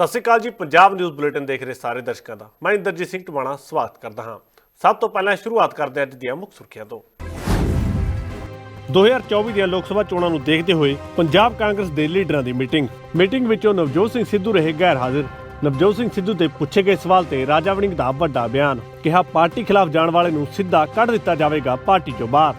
ਸਤਿ ਸ਼੍ਰੀ ਅਕਾਲ ਜੀ, Punjab news bulletin ਦੇਖ ਰਹੇ ਸਾਰੇ ਦਰਸ਼ਕਾਂ ਦਾ। ਮੈਂ ਇੰਦਰਜੀਤ ਸਿੰਘ ਟਵਾਣਾ, ਸਵਾਗਤ ਕਰਦਾ ਹਾਂ। ਸਭ ਤੋਂ ਪਹਿਲਾਂ ਸ਼ੁਰੂਆਤ ਕਰਦੇ ਹਾਂ ਅੱਜ ਦੀਆਂ ਮੁੱਖ ਸੁਰਖੀਆਂ ਤੋਂ। 2024 ਦੀਆਂ ਲੋਕ ਸਭਾ ਚੋਣਾਂ ਨੂੰ ਦੇਖਦੇ ਹੋਏ ਪੰਜਾਬ ਕਾਂਗਰਸ ਦੇ ਲੀਡਰਾਂ ਦੀ ਮੀਟਿੰਗ। ਮੀਟਿੰਗ ਵਿੱਚੋਂ ਨਵਜੋਤ ਸਿੰਘ ਸਿੱਧੂ ਰਹੇ ਗੈਰ ਹਾਜ਼ਰ। ਨਵਜੋਤ ਸਿੰਘ ਸਿੱਧੂ ਦੇ ਪੁੱਛੇ ਗਏ ਸਵਾਲ ਤੇ ਰਾਜਾ ਵੜਿੰਗ ਦਾ ਵੱਡਾ ਬਿਆਨ। ਕਿਹਾ, ਪਾਰਟੀ ਖਿਲਾਫ ਜਾਣ ਵਾਲੇ ਨੂੰ ਸਿੱਧਾ ਕੱਢ ਦਿੱਤਾ ਜਾਵੇਗਾ, ਪਾਰਟੀ ਚੋਂ ਬਾਹਰ।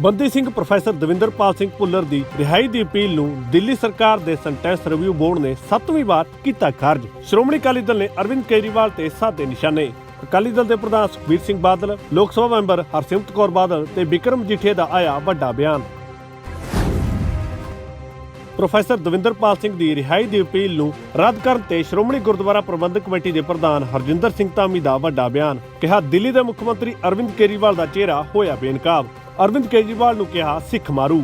ਬੰਦੀ ਸਿੰਘ ਪ੍ਰੋਫੈਸਰ ਦਵਿੰਦਰਪਾਲ ਸਿੰਘ ਭੁੱਲਰ ਦੀ ਰਿਹਾਈ ਦੀ ਅਪੀਲ ਨੂੰ ਦਿੱਲੀ ਸਰਕਾਰ ਦੇ ਸੈਂਟੈਂਸ ਰਿਵਿਊ ਬੋਰਡ ਨੇ 7ਵੀਂ ਵਾਰ ਕੀਤਾ ਖਾਰਜ। ਸ਼੍ਰੋਮਣੀ ਅਕਾਲੀ ਦਲ ਨੇ ਅਰਵਿੰਦ ਕੇਜਰੀਵਾਲ ਤੇ ਸਾਧੇ ਨਿਸ਼ਾਨੇ। ਅਕਾਲੀ ਦਲ ਦੇ ਪ੍ਰਧਾਨ ਸੁਖਬੀਰ ਸਿੰਘ ਬਾਦਲ, ਲੋਕ ਸਭਾ ਮੈਂਬਰ ਹਰਸਿਮਰਤ ਕੌਰ ਬਾਦਲ ਤੇ ਵਿਕਰਮ ਜੀਠੇ ਦਾ ਆਇਆ ਵੱਡਾ ਬਿਆਨ। ਪ੍ਰੋਫੈਸਰ ਦਵਿੰਦਰਪਾਲ ਸਿੰਘ ਦੀ ਰਿਹਾਈ ਦੀ ਅਪੀਲ ਨੂੰ ਰੱਦ ਕਰਨ ਤੇ ਸ਼੍ਰੋਮਣੀ ਗੁਰਦੁਆਰਾ ਪ੍ਰਬੰਧਕ ਕਮੇਟੀ ਦੇ ਪ੍ਰਧਾਨ ਹਰਜਿੰਦਰ ਸਿੰਘ ਧਾਮੀ ਦਾ ਵੱਡਾ ਬਿਆਨ। ਕਿਹਾ ਦਿੱਲੀ ਦੇ ਮੁੱਖ ਮੰਤਰੀ ਅਰਵਿੰਦ ਕੇਜਰੀਵਾਲ ਦਾ ਚਿਹਰਾ ਹੋਇਆ ਬੇਨਕਾਬ। ਅਰਵਿੰਦ ਕੇਜਰੀਵਾਲ ਨੂੰ ਕਿਹਾ ਸਿੱਖ ਮਾਰੂ।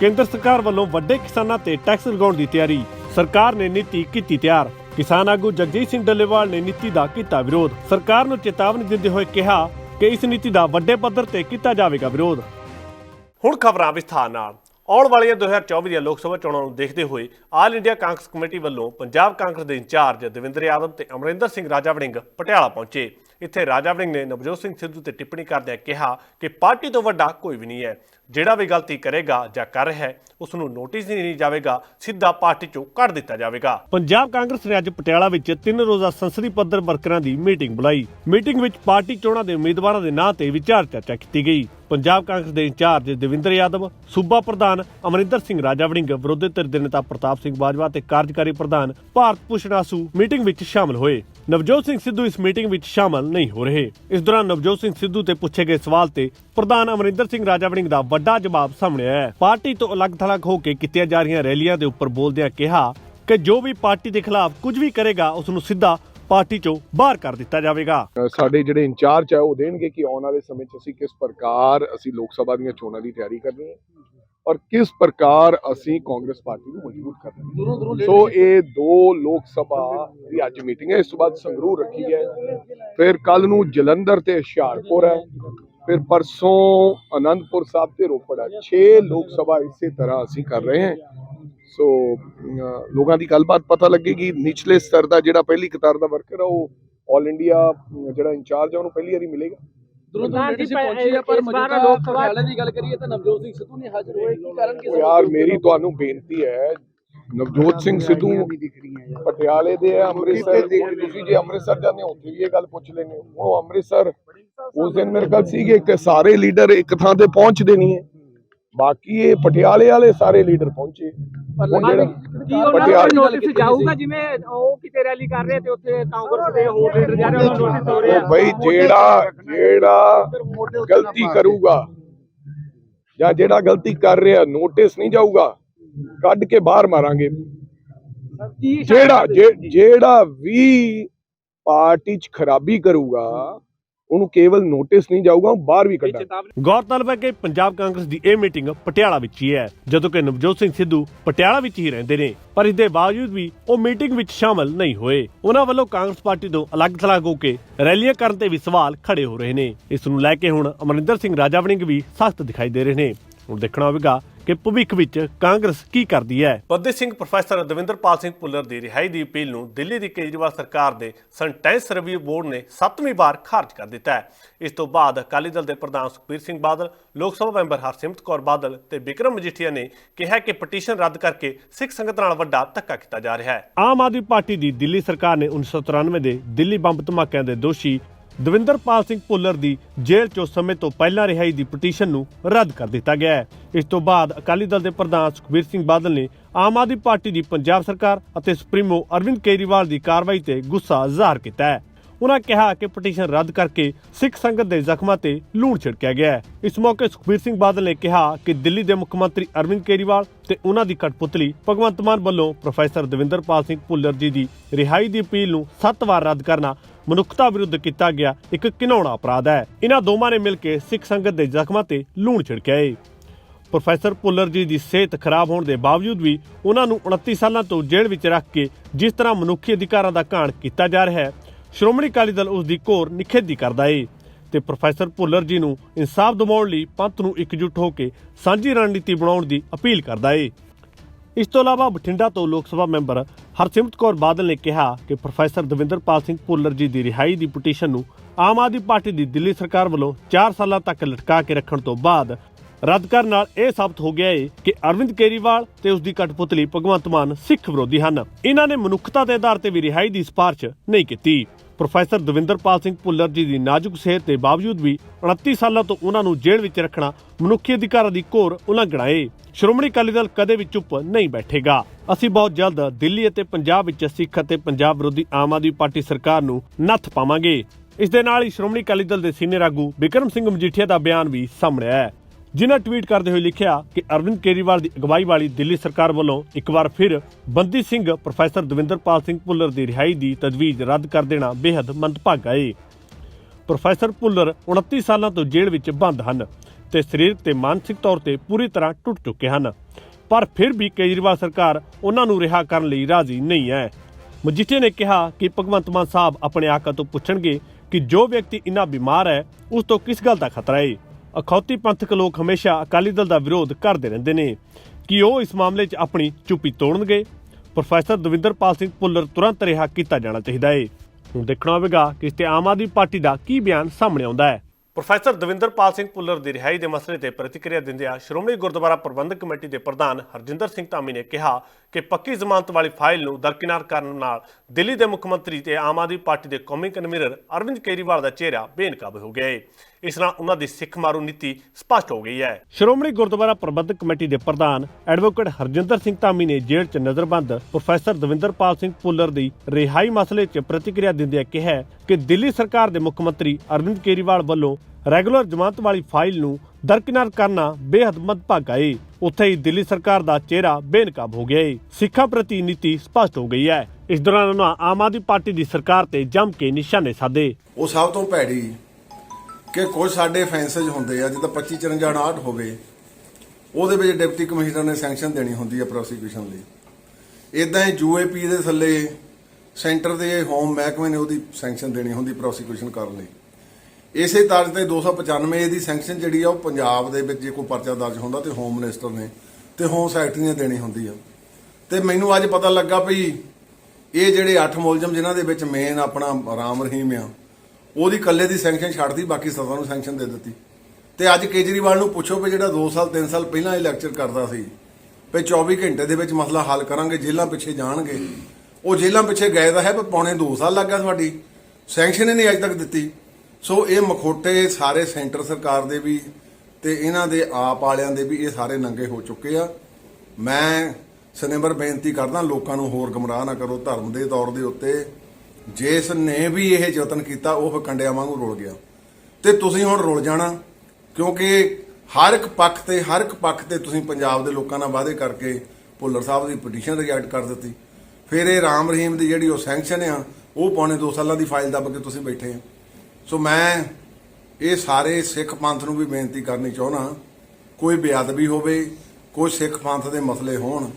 ਕੇਂਦਰ ਸਰਕਾਰ ਵੱਲੋਂ ਵੱਡੇ ਕਿਸਾਨਾਂ ਤੇ ਟੈਕਸ ਲਗਾਉਣ ਦੀ ਤਿਆਰੀ। ਸਰਕਾਰ ਨੇ ਨੀਤੀ ਕੀਤੀ ਤਿਆਰ। ਕਿਸਾਨ ਆਗੂ ਜਗਜੀਤ ਸਿੰਘ ਡੱਲੇਵਾਲ ਨੇ ਨੀਤੀ ਦਾ ਕੀਤਾ ਵਿਰੋਧ। ਸਰਕਾਰ ਨੂੰ ਚੇਤਾਵਨੀ ਦਿੰਦੇ ਹੋਏ ਕਿਹਾ ਕਿ ਇਸ ਨੀਤੀ ਦਾ ਵੱਡੇ ਪੱਧਰ ਤੇ ਕੀਤਾ ਜਾਵੇਗਾ ਵਿਰੋਧ। ਹੁਣ ਖਬਰਾਂ ਵਿਸਥਾਰ ਨਾਲ। ਆਉਣ ਵਾਲੀਆਂ 2024 ਦੀਆਂ ਲੋਕ ਸਭਾ ਚੋਣਾਂ ਨੂੰ ਦੇਖਦੇ ਹੋਏ ਆਲ ਇੰਡੀਆ ਕਾਂਗਰਸ ਕਮੇਟੀ ਵੱਲੋਂ ਪੰਜਾਬ ਕਾਂਗਰਸ ਦੇ ਇੰਚਾਰਜ ਦਵਿੰਦਰ ਯਾਦਵ ਤੇ ਅਮਰਿੰਦਰ ਸਿੰਘ ਰਾਜਾ ਵੜਿੰਗ ਪਟਿਆਲਾ ਪਹੁੰਚੇ। ਇੱਥੇ ਰਾਜਾ ਵੜਿੰਗ ਨੇ ਨਵਜੋਤ ਸਿੰਘ ਸਿੱਧੂ ਤੇ ਟਿੱਪਣੀ ਕਰਦਿਆਂ ਕਿਹਾ ਕਿ ਪਾਰਟੀ ਤੋਂ ਵੱਡਾ ਕੋਈ ਵੀ ਨਹੀਂ ਹੈ। ਜਿਹੜਾ ਵੀ ਗਲਤੀ ਕਰੇਗਾ ਜਾਂ ਕਰ ਰਿਹਾ ਹੈ ਉਸ ਨੂੰ ਨੋਟਿਸ ਨਹੀਂ ਜਾਵੇਗਾ, ਸਿੱਧਾ ਪਾਰਟੀ ਚੋਂ ਕੱਢ ਦਿੱਤਾ ਜਾਵੇਗਾ। ਪੰਜਾਬ ਕਾਂਗਰਸ ਨੇ ਅੱਜ ਪਟਿਆਲਾ ਵਿੱਚ ਤਿੰਨ ਰੋਜ਼ਾ ਸੰਸਦੀ ਪੱਧਰ ਵਰਕਰਾਂ ਦੀ ਮੀਟਿੰਗ ਬੁਲਾਈ। ਮੀਟਿੰਗ ਵਿੱਚ ਪਾਰਟੀ ਚੋਣਾਂ ਦੇ ਉਮੀਦਵਾਰਾਂ ਦੇ ਨਾਂ ਤੇ ਵਿਚਾਰ ਚਰਚਾ ਕੀਤੀ ਗਈ। ਪੰਜਾਬ ਕਾਂਗਰਸ ਦੇ ਇੰਚਾਰਜ ਦਵਿੰਦਰ ਯਾਦਵ, ਸੂਬਾ ਪ੍ਰਧਾਨ ਅਮਰਿੰਦਰ ਸਿੰਘ ਰਾਜਾ ਵੜਿੰਗ ਵਿਰੋਧੀ ਧਿਰ ਦੇ ਨੇਤਾ ਪ੍ਰਤਾਪ ਸਿੰਘ ਬਾਜਵਾ ਤੇ ਕਾਰਜਕਾਰੀ ਪ੍ਰਧਾਨ ਭਾਰਤ ਭੂਸ਼ਣ ਆਸੂ ਮੀਟਿੰਗ ਵਿੱਚ ਸ਼ਾਮਲ ਹੋਏ। ਨਵਜੋਤ ਸਿੰਘ ਸਿੱਧੂ ਇਸ ਮੀਟਿੰਗ ਵਿੱਚ ਸ਼ਾਮਲ ਨਹੀਂ ਹੋ ਰਹੇ। ਇਸ ਦੌਰਾਨ ਨਵਜੋਤ ਸਿੰਘ ਸਿੱਧੂ ਤੇ ਪੁੱਛੇ ਗਏ ਸਵਾਲ ਤੇ ਪ੍ਰਧਾਨ ਅਮਰਿੰਦਰ ਸਿੰਘ ਰਾਜਾ ਵੜਿੰਗ ਦਾ ਵੱਡਾ ਜਵਾਬ ਸਾਹਮਣੇ ਆਇਆ ਹੈ। ਪਾਰਟੀ ਤੋਂ ਅਲੱਗ-ਥਲੱਗ ਹੋ ਕੇ ਕੀਤੀਆਂ ਜਾ ਰਹੀਆਂ ਰੈਲੀਆਂ ਦੇ ਉੱਪਰ ਬੋਲਦਿਆਂ ਕਿਹਾ ਕਿ ਜੋ ਵੀ ਪਾਰਟੀ ਦੇ ਖਿਲਾਫ ਕੁਝ ਵੀ ਕਰੇਗਾ ਉਸ ਨੂੰ ਸਿੱਧਾ ਪਾਰਟੀ ਚੋਂ ਬਾਹਰ ਕਰ ਦਿੱਤਾ ਜਾਵੇਗਾ। ਸਾਡੇ ਜਿਹੜੇ ਇੰਚਾਰਜ ਹੈ ਉਹ ਦੇਣਗੇ ਕਿ ਆਉਣ ਵਾਲੇ ਸਮੇਂ 'ਚ ਅਸੀਂ ਕਿਸ ਪ੍ਰਕਾਰ ਅਸੀਂ ਲੋਕ ਸਭਾ ਦੀਆਂ ਚੋਣਾਂ ਦੀ ਤਿਆਰੀ ਕਰਨੀ ਹੈ ਔਰ ਕਿਸ ਪ੍ਰਕਾਰ ਅਸੀਂ ਕਾਂਗਰਸ ਪਾਰਟੀ ਨੂੰ ਮਜ਼ਬੂਤ ਕਰਨਾ ਹੈ। ਸੋ ਇਹ ਦੋ ਲੋਕ ਸਭਾ ਦੀ ਅੱਜ ਮੀਟਿੰਗ ਹੈ। ਇਸ ਤੋਂ ਬਾਅਦ ਸੰਗਰੂਰ ਰੱਖੀ ਹੈ। ਫਿਰ ਕੱਲ ਨੂੰ ਜਲੰਧਰ ਤੇ ਹੁਸ਼ਿਆਰਪੁਰ ਹੈ। ਫਿਰ ਪਰਸੋਂ ਆਨੰਦਪੁਰ ਸਾਹਿਬ ਤੇ ਰੋਪੜ ਹੈ 6 ਲੋਕ ਸਭਾ ਇਸੇ ਤਰ੍ਹਾਂ ਅਸੀਂ ਕਰ ਰਹੇ ਹਾਂ। ਸੋ ਲੋਕਾਂ ਦੀ ਗੱਲਬਾਤ ਪਤਾ ਲੱਗੇਗੀ। ਨਿਚਲੇ ਸਤਰ ਦਾ ਜਿਹੜਾ ਪਹਿਲੀ ਕਤਾਰ ਦਾ ਵਰਕਰ ਹੈ ਉਹ ਆਲ ਇੰਡੀਆ ਜਿਹੜਾ ਇੰਚਾਰਜ ਹੈ ਉਹਨੂੰ ਪਹਿਲੀ ਵਾਰੀ ਮਿਲੇਗਾ। ਦੂਰੋਂ ਪਹੁੰਚੀ ਹੈ ਪਰ ਮੌਜੂਦਾ ਲੋਕ ਸਭਾ- ਦੀ ਗੱਲ ਕਰੀਏ ਤਾਂ ਨਵਜੋਤ ਸਿੰਘ ਸਿੱਧੂ ਨਹੀਂ ਹਾਜ਼ਰ ਹੋਏ। ਕੀ ਕਾਰਨ ਕੀ ਉਹ ਯਾਰ ਮੇਰੀ ਤੁਹਾਨੂੰ ਬੇਨਤੀ ਹੈ ਨਵਜੋਤ ਸਿੰਘ ਸਿੱਧੂ ਪਟਿਆਲੇ ਦੇ ਹੈ ਅੰਮ੍ਰਿਤਸਰ ਤੁਸੀਂ ਜੇ ਅੰਮ੍ਰਿਤਸਰ ਜਾਂਦੇ ਹੋ ਉੱਥੇ ਵੀ ਇਹ ਗੱਲ ਪੁੱਛ ਲੈਣੇ ਉਹ ਅੰਮ੍ਰਿਤਸਰ ਉਸ ਦਿਨ ਮੇਰੇ ਗੱਲ ਸੀਗੇ ਕਿ ਸਾਰੇ ਲੀਡਰ ਇੱਕ ਥਾਂ ਤੇ ਪਹੁੰਚਦੇ ਨਹੀਂ ਹੈ। ਬਾਕੀ ਇਹ ਪਟਿਆਲੇ ਵਾਲੇ ਸਾਰੇ ਲੀਡਰ ਪਹੁੰਚੇ। ਪਟਿਆਲੇ- ਨੋਟਿਸ ਜਾਊਗਾ? ਜਿਵੇਂ ਉਹ ਕਿਤੇ ਰੈਲੀ ਕਰ ਰਹੇ ਤੇ ਉੱਥੇ ਕਾਂਗਰਸ ਦੇ ਹੋਰ ਲੀਡਰ ਜਾ ਰਹੇ ਉਹਨਾਂ ਨੂੰ ਨੋਟਿਸ ਹੋ ਰਿਹਾ। ਉਹ ਬਈ ਜਿਹੜਾ ਜਿਹੜਾ ਗਲਤੀ ਕਰੂਗਾ ਜਾਂ ਜਿਹੜਾ ਗਲਤੀ ਕਰ ਰਿਹਾ ਨੋਟਿਸ ਨਹੀਂ ਜਾਊਗਾ ਕੱਢ ਕੇ ਬਾਹਰ ਮਾਰਾਂਗੇ। ਜਿਹੜਾ ਜਿਹੜਾ ਵੀ ਪਾਰਟੀ 'ਚ ਖਰਾਬੀ ਕਰੂਗਾ ਉਹਨੂੰ ਕੇਵਲ ਨੋਟਿਸ ਨਹੀਂ ਜਾਊਗਾ ਉਹ ਬਾਹਰ ਵੀ ਕੱਢਾਂਗੇ। ਗੌਰਤਲਬ ਹੈ ਕਿ ਪੰਜਾਬ ਕਾਂਗਰਸ ਦੀ ਇਹ ਮੀਟਿੰਗ ਪਟਿਆਲਾ ਵਿੱਚ ਹੀ ਹੈ ਜਦੋਂ ਕਿ ਨਵਜੋਤ ਸਿੰਘ ਸਿੱਧੂ ਪਟਿਆਲਾ ਵਿੱਚ ਹੀ ਰਹਿੰਦੇ ਨੇ ਪਰ ਇਸ ਦੇ ਬਾਵਜੂਦ ਵੀ ਉਹ ਮੀਟਿੰਗ ਵਿੱਚ ਸ਼ਾਮਲ ਨਹੀਂ ਹੋਏ। ਉਹਨਾਂ ਵੱਲੋਂ ਕਾਂਗਰਸ ਪਾਰਟੀ ਤੋਂ ਅਲੱਗ-ਥਲੱਗ ਹੋ ਕੇ ਰੈਲੀਆਂ ਕਰਨ ਤੇ ਵੀ ਸਵਾਲ ਖੜੇ ਹੋ ਰਹੇ ਨੇ। ਇਸ ਨੂੰ ਲੈ ਕੇ ਹੁਣ ਅਮਰਿੰਦਰ ਸਿੰਘ ਰਾਜਾ ਵੜਿੰਗ ਵੀ ਸਖਤ ਦਿਖਾਈ ਦੇ ਰਹੇ ਨੇ। ਹੁਣ ਦੇਖਣਾ ਹੋਵੇਗਾ ਕਿ ਭਵਿੱਖ ਵਿੱਚ ਕਾਂਗਰਸ ਕੀ ਕਰਦੀ ਹੈ? ਬੱਦੇ ਸਿੰਘ ਪ੍ਰੋਫੈਸਰ ਦਵਿੰਦਰਪਾਲ ਸਿੰਘ ਭੁੱਲਰ ਦੀ ਰਿਹਾਈ ਦੀ ਅਪੀਲ ਨੂੰ ਦਿੱਲੀ ਦੀ ਕੇਜਰੀਵਾਲ ਸਰਕਾਰ ਦੇ ਸੈਂਟੈਂਸ ਰਿਵਿਊ ਬੋਰਡ ਨੇ 7ਵੀਂ ਵਾਰ ਖਾਰਜ ਕਰ ਦਿੱਤਾ ਹੈ। ਇਸ ਤੋਂ ਬਾਅਦ ਅਕਾਲੀ ਦਲ ਦੇ ਪ੍ਰਧਾਨ ਸੁਖਬੀਰ ਸਿੰਘ ਬਾਦਲ ਲੋਕ ਸਭਾ ਮੈਂਬਰ ਹਰਸਿਮਰਤ ਕੌਰ ਬਾਦਲ ਤੇ ਵਿਕਰਮ ਮਜੀਠੀਆ ਨੇ ਕਿਹਾ ਕਿ ਪਟੀਸ਼ਨ ਰੱਦ ਕਰਕੇ ਸਿੱਖ ਸੰਗਤ ਨਾਲ ਵੱਡਾ ਧੱਕਾ ਕੀਤਾ ਜਾ ਰਿਹਾ ਹੈ। ਆਮ ਆਦਮੀ ਪਾਰਟੀ ਦੀ ਦਿੱਲੀ ਸਰਕਾਰ ਨੇ 1993 ਦੇ ਦਿੱਲੀ ਬੰਬ ਧਮਾਕਿਆਂ ਦੇ ਦੋਸ਼ੀ ਦਵਿੰਦਰਪਾਲ ਸਿੰਘ ਭੁੱਲਰ ਦੀ ਜੇਲ੍ਹ ਚੋਂ ਸਮੇਂ ਤੋਂ ਪਹਿਲਾਂ ਰਿਹਾਈ ਦੀ ਪਟੀਸ਼ਨ ਨੂੰ ਰੱਦ ਕਰ ਦਿੱਤਾ ਗਿਆ ਹੈ। ਇਸ ਤੋਂ ਬਾਅਦ ਅਕਾਲੀ ਦਲ ਦੇ ਪ੍ਰਧਾਨ ਸੁਖਬੀਰ ਸਿੰਘ ਬਾਦਲ ਨੇ ਆਮ ਆਦਮੀ ਪਾਰਟੀ ਦੀ ਪੰਜਾਬ ਸਰਕਾਰ ਅਤੇ ਸੁਪਰੀਮੋ ਅਰਵਿੰਦ ਕੇਜਰੀਵਾਲ ਦੀ ਕਾਰਵਾਈ ਤੇ ਗੁੱਸਾ ਜ਼ਾਹਰ ਕੀਤਾ ਹੈ। ਉਹਨਾਂ ਕਿਹਾ ਕਿ ਪਟੀਸ਼ਨ ਰੱਦ ਕਰਕੇ ਸਿੱਖ ਸੰਗਤ ਦੇ ਜ਼ਖਮਾਂ ਤੇ ਲੂਣ ਛਿੜਕਿਆ ਗਿਆ ਹੈ। ਇਸ ਮੌਕੇ ਸੁਖਬੀਰ ਸਿੰਘ ਬਾਦਲ ਨੇ ਕਿਹਾ ਕਿ ਦਿੱਲੀ ਦੇ ਮੁੱਖ ਮੰਤਰੀ ਅਰਵਿੰਦ ਕੇਜਰੀਵਾਲ ਤੇ ਉਹਨਾਂ ਦੀ ਕਠਪੁਤਲੀ ਭਗਵੰਤ ਮਾਨ ਵੱਲੋਂ ਪ੍ਰੋਫੈਸਰ ਦਵਿੰਦਰਪਾਲ ਸਿੰਘ ਭੁੱਲਰ ਜੀ ਦੀ ਰਿਹਾਈ ਦੀ ਅਪੀਲ ਨੂੰ ਸੱਤ ਵਾਰ ਰੱਦ ਕਰਨਾ ਮਨੁੱਖਤਾ ਵਿਰੁੱਧ ਕੀਤਾ ਗਿਆ ਇੱਕ ਘਿਨਾਉਣਾ ਅਪਰਾਧ ਹੈ। ਇਹਨਾਂ ਦੋਵਾਂ ਨੇ ਮਿਲ ਕੇ ਸਿੱਖ ਸੰਗਤ ਦੇ ਜ਼ਖਮਾਂ ਤੇ ਲੂਣ ਛਿੜਕਿਆ ਏ। ਪ੍ਰੋਫੈਸਰ ਪੁੱਲਰ ਜੀ ਦੀ ਸਿਹਤ ਖਰਾਬ ਹੋਣ ਦੇ ਬਾਵਜੂਦ ਵੀ ਉਹਨਾਂ ਨੂੰ 29 ਸਾਲਾਂ ਤੋਂ ਜੇਲ੍ਹ ਵਿੱਚ ਰੱਖ ਕੇ ਜਿਸ ਤਰ੍ਹਾਂ ਮਨੁੱਖੀ ਅਧਿਕਾਰਾਂ ਦਾ ਘਾਣ ਕੀਤਾ ਜਾ ਰਿਹਾ ਹੈ, ਸ਼੍ਰੋਮਣੀ ਅਕਾਲੀ ਦਲ ਉਸ ਦੀ ਘੋਰ ਨਿਖੇਧੀ ਕਰਦਾ ਏ ਤੇ ਪ੍ਰੋਫੈਸਰ ਭੁੱਲਰ ਜੀ ਨੂੰ ਇਨਸਾਫ ਦਿਵਾਉਣ ਲਈ ਪੰਥ ਨੂੰ ਇਕਜੁੱਟ ਹੋ ਕੇ ਸਾਂਝੀ ਰਣਨੀਤੀ ਬਣਾਉਣ ਦੀ ਅਪੀਲ ਕਰਦਾ ਏ। ਇਸ ਤੋਂ ਇਲਾਵਾ ਬਠਿੰਡਾ ਤੋਂ ਲੋਕ ਸਭਾ ਮੈਂਬਰ ਹਰਸਿਮਰਤ ਕੌਰ ਬਾਦਲ ਨੇ ਕਿਹਾ ਕਿ ਪ੍ਰੋਫੈਸਰ ਦਵਿੰਦਰਪਾਲ ਸਿੰਘ ਭੁੱਲਰ ਜੀ ਦੀ ਰਿਹਾਈ ਦੀ ਪਟੀਸ਼ਨ ਨੂੰ ਆਮ ਆਦਮੀ ਪਾਰਟੀ ਦੀ ਦਿੱਲੀ ਸਰਕਾਰ ਵੱਲੋਂ 4 ਸਾਲਾਂ ਤੱਕ ਲਟਕਾ ਕੇ ਰੱਖਣ ਤੋਂ ਬਾਅਦ ਰੱਦ ਕਰਨ ਨਾਲ ਇਹ ਸਾਬਤ ਹੋ ਗਿਆ ਏ ਕਿ ਅਰਵਿੰਦ ਕੇਜਰੀਵਾਲ ਤੇ ਉਸ ਦੀ ਕਠਪੁਤਲੀ ਭਗਵੰਤ ਮਾਨ ਸਿੱਖ ਵਿਰੋਧੀ ਹਨ। ਇਹਨਾਂ ਨੇ ਮਨੁੱਖਤਾ ਦੇ ਆਧਾਰ ਤੇ ਵੀ ਰਿਹਾਈ ਦੀ ਸਿਫਾਰਿਸ਼ ਨਹੀਂ ਕੀਤੀ। ਪ੍ਰੋਫੈਸਰ ਦਵਿੰਦਰਪਾਲ ਸਿੰਘ ਭੁੱਲਰ ਜੀ ਦੀ ਨਾਜ਼ੁਕ ਸਿਹਤ ਦੇ ਬਾਵਜੂਦ ਵੀ 29 ਸਾਲਾਂ ਤੋਂ ਉਹਨਾਂ ਨੂੰ ਜੇਲ੍ਹ ਵਿੱਚ ਰੱਖਣਾ ਮਨੁੱਖੀ ਅਧਿਕਾਰਾਂ ਦੀ ਘੋਰ ਉਲੰਘਣਾ ਹੈ ਸ਼੍ਰੋਮਣੀ ਅਕਾਲੀ ਦਲ ਕਦੇ ਵੀ ਚੁੱਪ ਨਹੀਂ ਬੈਠੇਗਾ। ਅਸੀਂ ਬਹੁਤ ਜਲਦ ਦਿੱਲੀ ਅਤੇ ਪੰਜਾਬ ਵਿੱਚ ਸਿੱਖ ਅਤੇ ਪੰਜਾਬ ਵਿਰੋਧੀ ਆਮ ਆਦਮੀ ਪਾਰਟੀ ਸਰਕਾਰ ਨੂੰ ਨੱਥ ਪਾਵਾਂਗੇ। ਇਸ ਦੇ ਨਾਲ ਹੀ ਸ਼੍ਰੋਮਣੀ ਅਕਾਲੀ ਦਲ ਦੇ ਸੀਨੀਅਰ ਆਗੂ ਬਿਕਰਮ ਸਿੰਘ ਮਜੀਠੀਆ ਦਾ ਬਿਆਨ ਵੀ ਸਾਹਮਣੇ ਆਇਆ ਹੈ। ਜਿਨ੍ਹਾਂ ਟਵੀਟ ਕਰਦੇ ਹੋਏ ਲਿਖਿਆ ਕਿ ਅਰਵਿੰਦ ਕੇਜਰੀਵਾਲ ਦੀ ਅਗਵਾਈ ਵਾਲੀ ਦਿੱਲੀ ਸਰਕਾਰ ਵੱਲੋਂ ਇੱਕ ਵਾਰ ਫਿਰ ਬੰਦੀ ਸਿੰਘ ਪ੍ਰੋਫੈਸਰ ਦਵਿੰਦਰਪਾਲ ਸਿੰਘ ਭੁੱਲਰ ਦੀ ਰਿਹਾਈ ਦੀ ਤਜਵੀਜ਼ ਰੱਦ ਕਰ ਦੇਣਾ ਬੇहद ਮੰਦਭਾਗਾ ਏ। ਪ੍ਰੋਫੈਸਰ ਭੁੱਲਰ 29 ਸਾਲਾਂ ਤੋਂ ਜੇਲ੍ਹ ਵਿੱਚ ਬੰਦ ਹਨ ਤੇ ਸਰੀਰਕ ਤੇ ਮਾਨਸਿਕ ਤੌਰ ਤੇ ਪੂਰੀ ਤਰ੍ਹਾਂ ਟੁੱਟ ਚੁੱਕੇ ਹਨ। ਪਰ ਫਿਰ ਵੀ ਕੇਜਰੀਵਾਲ ਸਰਕਾਰ ਉਹਨਾਂ ਨੂੰ ਰਿਹਾ ਕਰਨ ਲਈ ਰਾਜ਼ੀ ਨਹੀਂ ਹੈ। ਮਜੀਠੀਆ ਨੇ ਕਿਹਾ ਕਿ ਭਗਵੰਤ ਮਾਨ ਸਾਹਿਬ ਆਪਣੇ ਆਕਾ ਤੋਂ ਪੁੱਛਣਗੇ ਕਿ ਜੋ ਵਿਅਕਤੀ ਇੰਨਾ ਬਿਮਾਰ ਹੈ, ਉਸ ਤੋਂ ਕਿਸ ਗੱਲ ਦਾ ਖਤਰਾ ਹੈ ਅਖੌਤੀ ਪੰਥਕ ਲੋਕ ਹਮੇਸ਼ਾ ਅਕਾਲੀ ਦਲ ਦਾ ਵਿਰੋਧ ਕਰਦੇ ਰਹਿੰਦੇ ਨੇ। ਕਿ ਉਹ ਇਸ ਮਾਮਲੇ 'ਚ ਆਪਣੀ ਚੁੱਪੀ ਤੋੜਨਗੇ? ਪ੍ਰੋਫੈਸਰ ਦਵਿੰਦਰਪਾਲ ਸਿੰਘ ਭੁੱਲਰ ਤੁਰੰਤ ਰਿਹਾ ਕੀਤਾ ਜਾਣਾ ਚਾਹੀਦਾ ਹੈ ਹੁਣ ਦੇਖਣਾ ਹੋਵੇਗਾ ਕਿ ਇਸ ਤੇ ਆਮ ਆਦਮੀ ਪਾਰਟੀ ਦਾ ਕੀ ਬਿਆਨ ਸਾਹਮਣੇ ਆਉਂਦਾ ਹੈ। ਪ੍ਰੋਫੈਸਰ ਦਵਿੰਦਰਪਾਲ ਸਿੰਘ ਭੁੱਲਰ ਦੀ ਰਿਹਾਈ ਦੇ ਮਸਲੇ ਤੇ ਪ੍ਰਤੀਕਿਰਿਆ ਦਿੰਦਿਆਂ ਸ਼੍ਰੋਮਣੀ ਗੁਰਦੁਆਰਾ ਪ੍ਰਬੰਧਕ ਕਮੇਟੀ ਦੇ ਪ੍ਰਧਾਨ ਹਰਜਿੰਦਰ ਸਿੰਘ ਧਾਮੀ ਨੇ ਕਿਹਾ ਕਿ ਪੱਕੀ ਜ਼ਮਾਨਤ ਵਾਲੀ ਫਾਈਲ ਨੂੰ ਦਰਕਿਨਾਰ ਕਰਨ ਨਾਲ ਦਿੱਲੀ ਦੇ ਮੁੱਖ ਮੰਤਰੀ ਤੇ ਆਮ ਆਦਮੀ ਪਾਰਟੀ ਦੇ ਕੌਮੀ ਕਨਵੀਨਰ ਅਰਵਿੰਦ ਕੇਜਰੀਵਾਲ ਦਾ ਚਿਹਰਾ ਬੇਨਕਾਬ ਹੋ ਗਿਆ ਹੈ ਇਸ ਨਾਲ ਉਹਨਾਂ ਦੀ ਸਿੱਖ ਮਾਰੂ ਨੀਤੀ ਸਪਸ਼ਟ ਹੋ ਗਈ ਹੈ। ਸ਼੍ਰੋਮਣੀ ਗੁਰਦੁਆਰਾ ਪ੍ਰਬੰਧਕ ਕਮੇਟੀ ਦੇ ਪ੍ਰਧਾਨ ਐਡਵੋਕੇਟ ਹਰਜਿੰਦਰ ਸਿੰਘ ਧਾਮੀ ਨੇ ਜੇਲ੍ਹ 'ਚ ਨਜ਼ਰਬੰਦ ਪ੍ਰੋਫੈਸਰ ਦਵਿੰਦਰਪਾਲ ਸਿੰਘ ਭੁੱਲਰ ਦੀ ਰਿਹਾਈ ਮਸਲੇ 'ਚ ਪ੍ਰਤੀਕਿਰਿਆ ਦਿੰਦਿਆਂ ਕਿਹਾ ਕਿ ਦਿੱਲੀ ਸਰਕਾਰ ਦੇ ਮੁੱਖ ਮੰਤਰੀ ਅਰਵਿੰਦ ਕੇਜਰੀਵਾਲ ਵੱਲੋਂ ਰੈਗੂਲਰ ਜ਼ਮਾਨਤ ਵਾਲੀ ਫਾਈਲ ਨੂੰ ਦਰਕਿਨਾਰ ਕਰਨਾ ਬੇहद ਮੰਦਭਾਗਾ ਹੈ ਉੱਥੇ ਹੀ ਦਿੱਲੀ ਸਰਕਾਰ ਦਾ ਚਿਹਰਾ ਬੇਨਕਾਬ ਹੋ ਗਿਆ ਹੈ ਸਿੱਖਾਂ ਪ੍ਰਤੀ ਨੀਤੀ ਸਪਸ਼ਟ ਹੋ ਗਈ ਹੈ। ਇਸ ਦੌਰਾਨ ਉਹਨਾਂ ਆਮ ਆਦਮੀ ਪਾਰਟੀ ਦੀ ਸਰਕਾਰ ਤੇ ਜੰਮ ਕੇ ਨਿਸ਼ਾਨੇ ਸਾਧੇ। ਉਹ ਸਭ ਤੋਂ ਭੈੜੀ ਕਿ ਕੁਝ ਸਾਡੇ ਫੈਂਸੇਜ ਹੁੰਦੇ ਆ, ਜਿੱਦਾਂ 25 54 ਹੋਵੇ, ਉਹਦੇ ਵਿੱਚ ਡਿਪਟੀ ਕਮਿਸ਼ਨਰ ਨੇ ਸੈਂਕਸ਼ਨ ਦੇਣੀ ਹੁੰਦੀ ਹੈ ਪ੍ਰੋਸੀਕਿਊਸ਼ਨ ਲਈ। ਇਦਾਂ ਹੀ ਯੂਏਪੀ ਦੇ ਥੱਲੇ ਸੈਂਟਰ ਦੇ ਹੋਮ ਮਹਿਕਮੇ ਨੇ ਉਹਦੀ ਸੈਂਕਸ਼ਨ ਦੇਣੀ ਹੁੰਦੀ ਪ੍ਰੋਸੀਕਿਊਸ਼ਨ ਕਰਨ ਲਈ। ਇਸੇ ਤਰਜ਼ ਤੇ 295 ਦੀ ਸੈਂਕਸ਼ਨ ਜਿਹੜੀ ਆ ਉਹ ਪੰਜਾਬ ਦੇ ਵਿੱਚ ਜੇ ਕੋਈ ਪਰਚਾ ਦਰਜ ਹੁੰਦਾ ਤੇ ਹੋਮ ਮਿਨਿਸਟਰ ਨੇ ਤੇ ਹੋਮ ਸੈਕਟਰੀ ਨੇ ਦੇਣੀ ਹੁੰਦੀ ਆ। ਤੇ ਮੈਨੂੰ ਅੱਜ ਪਤਾ ਲੱਗਾ ਵੀ ਇਹ ਜਿਹੜੇ 8 ਮੁਲਜ਼ਮ ਜਿਨ੍ਹਾਂ ਦੇ ਵਿੱਚ ਮੇਨ ਆਪਣਾ ਰਾਮ ਰਹੀਮ ਆ, ਉਹਦੀ ਇਕੱਲੇ ਦੀ ਸੈਂਕਸ਼ਨ ਛੱਡਦੀ ਬਾਕੀ ਸਭਾ ਨੂੰ ਸੈਂਕਸ਼ਨ ਦੇ ਦਿੱਤੀ। ਤੇ ਅੱਜ ਕੇਜਰੀਵਾਲ ਨੂੰ ਪੁੱਛੋ ਵੀ ਜਿਹੜਾ 2 ਸਾਲ 3 ਸਾਲ ਪਹਿਲਾਂ ਇਹ ਲੈਕਚਰ ਕਰਦਾ ਸੀ, ਵੀ 24 ਘੰਟੇ ਦੇ ਵਿੱਚ ਮਸਲਾ ਹੱਲ ਕਰਾਂਗੇ, ਜੇਲ੍ਹਾਂ ਪਿੱਛੇ ਜਾਣਗੇ। ਉਹ ਜੇਲ੍ਹਾਂ ਪਿੱਛੇ ਗਏ ਦਾ ਹੈ ਪਰ ਪੌਣੇ 2 ਸਾਲ ਲੱਗਾ ਤੁਹਾਡੀ। ਸੈਂਕਸ਼ਨ ਹੀ ਨਹੀਂ ਅਜੇ ਤੱਕ ਦਿੱਤੀ। ਸੋ ਇਹ ਮਖੋਟੇ ਸਾਰੇ ਸੈਂਟਰ ਸਰਕਾਰ ਦੇ ਵੀ ਤੇ ਇਹਨਾਂ ਦੇ ਆਪ ਵਾਲਿਆਂ ਦੇ ਵੀ ਇਹ ਸਾਰੇ ਨੰਗੇ ਹੋ ਚੁੱਕੇ ਆ। ਮੈਂ ਸਨੇਮਰ ਬੇਨਤੀ ਕਰਦਾ ਲੋਕਾਂ ਨੂੰ ਹੋਰ ਗਮਰਾਹ ਨਾ ਕਰੋ ਧਰਮ ਦੇ ਤੌਰ ਦੇ ਉੱਤੇ। ਜਿਸ ਨੇ ਵੀ ਇਹ ਯਤਨ ਕੀਤਾ, ਉਹ ਕੰਡਿਆਂ ਵਾਂਗੂ ਰੁਲ ਗਿਆ। ਤੇ ਤੁਸੀਂ ਹੁਣ ਰੁਲ ਜਾਣਾ, ਕਿਉਂਕਿ ਹਰ ਇੱਕ ਪੱਖ ਤੇ, ਹਰ ਇੱਕ ਪੱਖ ਤੇ ਤੁਸੀਂ ਪੰਜਾਬ ਦੇ ਲੋਕਾਂ ਨਾਲ ਵਾਅਦੇ ਕਰਕੇ ਭੁੱਲਰ ਸਾਹਿਬ ਦੀ ਪਟੀਸ਼ਨ ਰਿਜੈਕਟ ਕਰ ਦਿੱਤੀ। ਫਿਰ ਇਹ ਰਾਮ ਰਹੀਮ ਦੀ ਜਿਹੜੀ ਉਹ ਸੈਂਕਸ਼ਨ ਆ, ਉਹ ਪੌਣੇ 2 ਸਾਲਾਂ ਦੀ ਫਾਈਲ ਦੱਬ ਕੇ ਤੁਸੀਂ ਬੈਠੇ ਆ। ਸੋ ਮੈਂ ਇਹ ਸਾਰੇ ਸਿੱਖ ਪੰਥ ਨੂੰ ਵੀ ਬੇਨਤੀ ਕਰਨੀ ਚਾਹੁੰਦਾ ਕੋਈ ਬੇਅਦਬੀ ਹੋਵੇ, ਕੋਈ ਸਿੱਖ ਪੰਥ ਦੇ ਮਸਲੇ ਹੋਣ,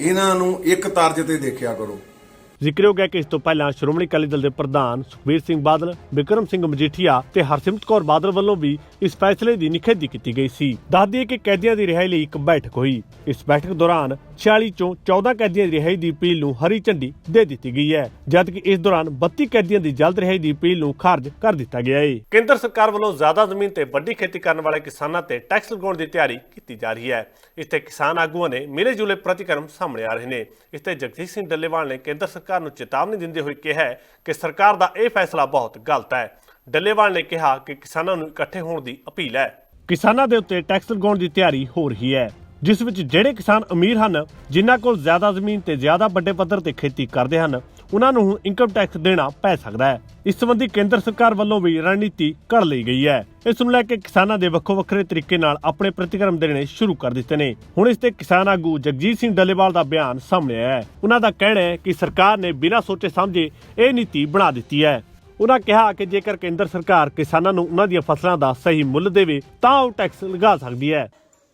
ਇਹਨਾਂ ਨੂੰ ਇੱਕ ਤਰਜ ਤੇ ਦੇਖਿਆ ਕਰੋ। ਜ਼ਿਕਰਯੋਗ ਹੈ ਕਿ ਇਸ ਤੋਂ ਪਹਿਲਾਂ ਸ਼੍ਰੋਮਣੀ ਅਕਾਲੀ ਦਲ ਦੇ ਪ੍ਰਧਾਨ ਸੁਖਬੀਰ ਸਿੰਘ ਬਾਦਲ ਬਿਕਰਮ ਸਿੰਘ ਮਜੀਠੀਆ ਤੇ ਹਰਸਿਮਰਤ ਕੌਰ ਬਾਦਲ ਵੱਲੋਂ ਵੀ ਇਸ ਫੈਸਲੇ ਦੀ ਨਿਖੇਧੀ ਕੀਤੀ ਗਈ ਸੀ। ਦੱਸ ਦਈਏ ਕਿ ਕੈਦੀਆਂ ਦੀ ਰਿਹਾਈ ਲਈ ਇੱਕ ਬੈਠਕ ਹੋਈ। ਇਸ ਬੈਠਕ ਦੌਰਾਨ 46 ਚੋਂ 14 ਕੈਦੀਆਂ ਦੀ ਰਿਹਾਈ ਦੀ ਅਪੀਲ ਨੂੰ ਹਰੀ ਝੰਡੀ ਦੇ ਦਿੱਤੀ ਗਈ ਹੈ, ਜਦਕਿ ਇਸ ਦੌਰਾਨ 32 ਕੈਦੀਆਂ ਦੀ ਜਲਦ ਰਿਹਾਈ ਦੀ ਅਪੀਲ ਨੂੰ ਖਾਰਜ ਕਰ ਦਿੱਤਾ ਗਿਆ ਹੈ। ਕੇਂਦਰ ਸਰਕਾਰ ਵੱਲੋਂ ਜ਼ਿਆਦਾ ਜ਼ਮੀਨ ਤੇ ਵੱਡੀ ਖੇਤੀ ਕਰਨ ਵਾਲੇ ਕਿਸਾਨਾਂ ਤੇ ਟੈਕਸ ਲਗਾਉਣ ਦੀ ਤਿਆਰੀ ਕੀਤੀ ਜਾ ਰਹੀ ਹੈ। ਇਸ ਤੇ ਕਿਸਾਨ ਆਗੂਆਂ ਨੇ ਮਿਲੇ ਜੁਲੇ ਪ੍ਰਤੀਕਰਮ ਸਾਹਮਣੇ ਆ ਰਹੇ ਨੇ। ਇਸ ਤੇ ਜਗਜੀਤ ਸਿੰਘ ਡੱਲੇਵਾਲ ਨੇ ਕੇਂਦਰ ਸਰਕਾਰ ਨੂੰ ਚੇਤਾਵਨੀ ਦਿੰਦੇ ਹੋਏ ਕਿਹਾ ਕਿ ਸਰਕਾਰ ਦਾ ਇਹ ਫੈਸਲਾ ਬਹੁਤ ਗਲਤ ਹੈ। ਡੱਲੇਵਾਲ ਨੇ ਕਿਹਾ ਕਿ ਕਿਸਾਨਾਂ ਨੂੰ ਇਕੱਠੇ ਹੋਣ ਦੀ ਅਪੀਲ ਹੈ। ਕਿਸਾਨਾਂ ਦੇ ਉੱਤੇ ਟੈਕਸ ਲਗਾਉਣ ਦੀ ਤਿਆਰੀ ਹੋ ਰਹੀ ਹੈ, ਜਿਸ ਵਿੱਚ ਜਿਹੜੇ ਕਿਸਾਨ ਅਮੀਰ ਹਨ, ਜਿਨ੍ਹਾਂ ਕੋਲ ਜ਼ਿਆਦਾ ਜ਼ਮੀਨ ਤੇ ਜ਼ਿਆਦਾ ਵੱਡੇ ਪੱਧਰ ਤੇ ਖੇਤੀ ਕਰਦੇ ਹਨ, ਉਹਨਾਂ ਨੂੰ ਇਨਕਮ ਟੈਕਸ ਦੇਣਾ ਪੈ ਸਕਦਾ ਹੈ। ਇਸ ਸੰਬੰਧੀ ਕੇਂਦਰ ਸਰਕਾਰ ਵੱਲੋਂ ਵੀ ਰਣਨੀਤੀ ਘੜ ਲਈ ਗਈ ਹੈ। ਇਸ ਨੂੰ ਲੈ ਕੇ ਕਿਸਾਨਾਂ ਦੇ ਵੱਖੋ ਵੱਖਰੇ ਤਰੀਕੇ ਨਾਲ ਆਪਣੇ ਪ੍ਰਤੀਕਰਮ ਦੇਣੇ ਸ਼ੁਰੂ ਕਰ ਦਿੱਤੇ ਨੇ। ਹੁਣ ਇਸ ਤੇ ਕਿਸਾਨ ਆਗੂ ਜਗਜੀਤ ਸਿੰਘ ਡੱਲੇਵਾਲ ਦਾ ਬਿਆਨ ਸਾਹਮਣੇ ਆਇਆ ਹੈ। ਉਹਨਾਂ ਦਾ ਕਹਿਣਾ ਹੈ ਕਿ ਸਰਕਾਰ ਨੇ ਬਿਨਾਂ ਸੋਚੇ ਸਮਝੇ ਇਹ ਨੀਤੀ ਬਣਾ ਦਿੱਤੀ ਹੈ। ਉਹਨਾਂ ਕਿਹਾ ਕਿ ਜੇਕਰ ਕੇਂਦਰ ਸਰਕਾਰ ਕਿਸਾਨਾਂ ਨੂੰ ਉਹਨਾਂ ਦੀਆਂ ਫਸਲਾਂ ਦਾ ਸਹੀ ਮੁੱਲ ਦੇਵੇ, ਤਾਂ ਉਹ ਟੈਕਸ ਲਗਾ ਸਕਦੀ ਹੈ।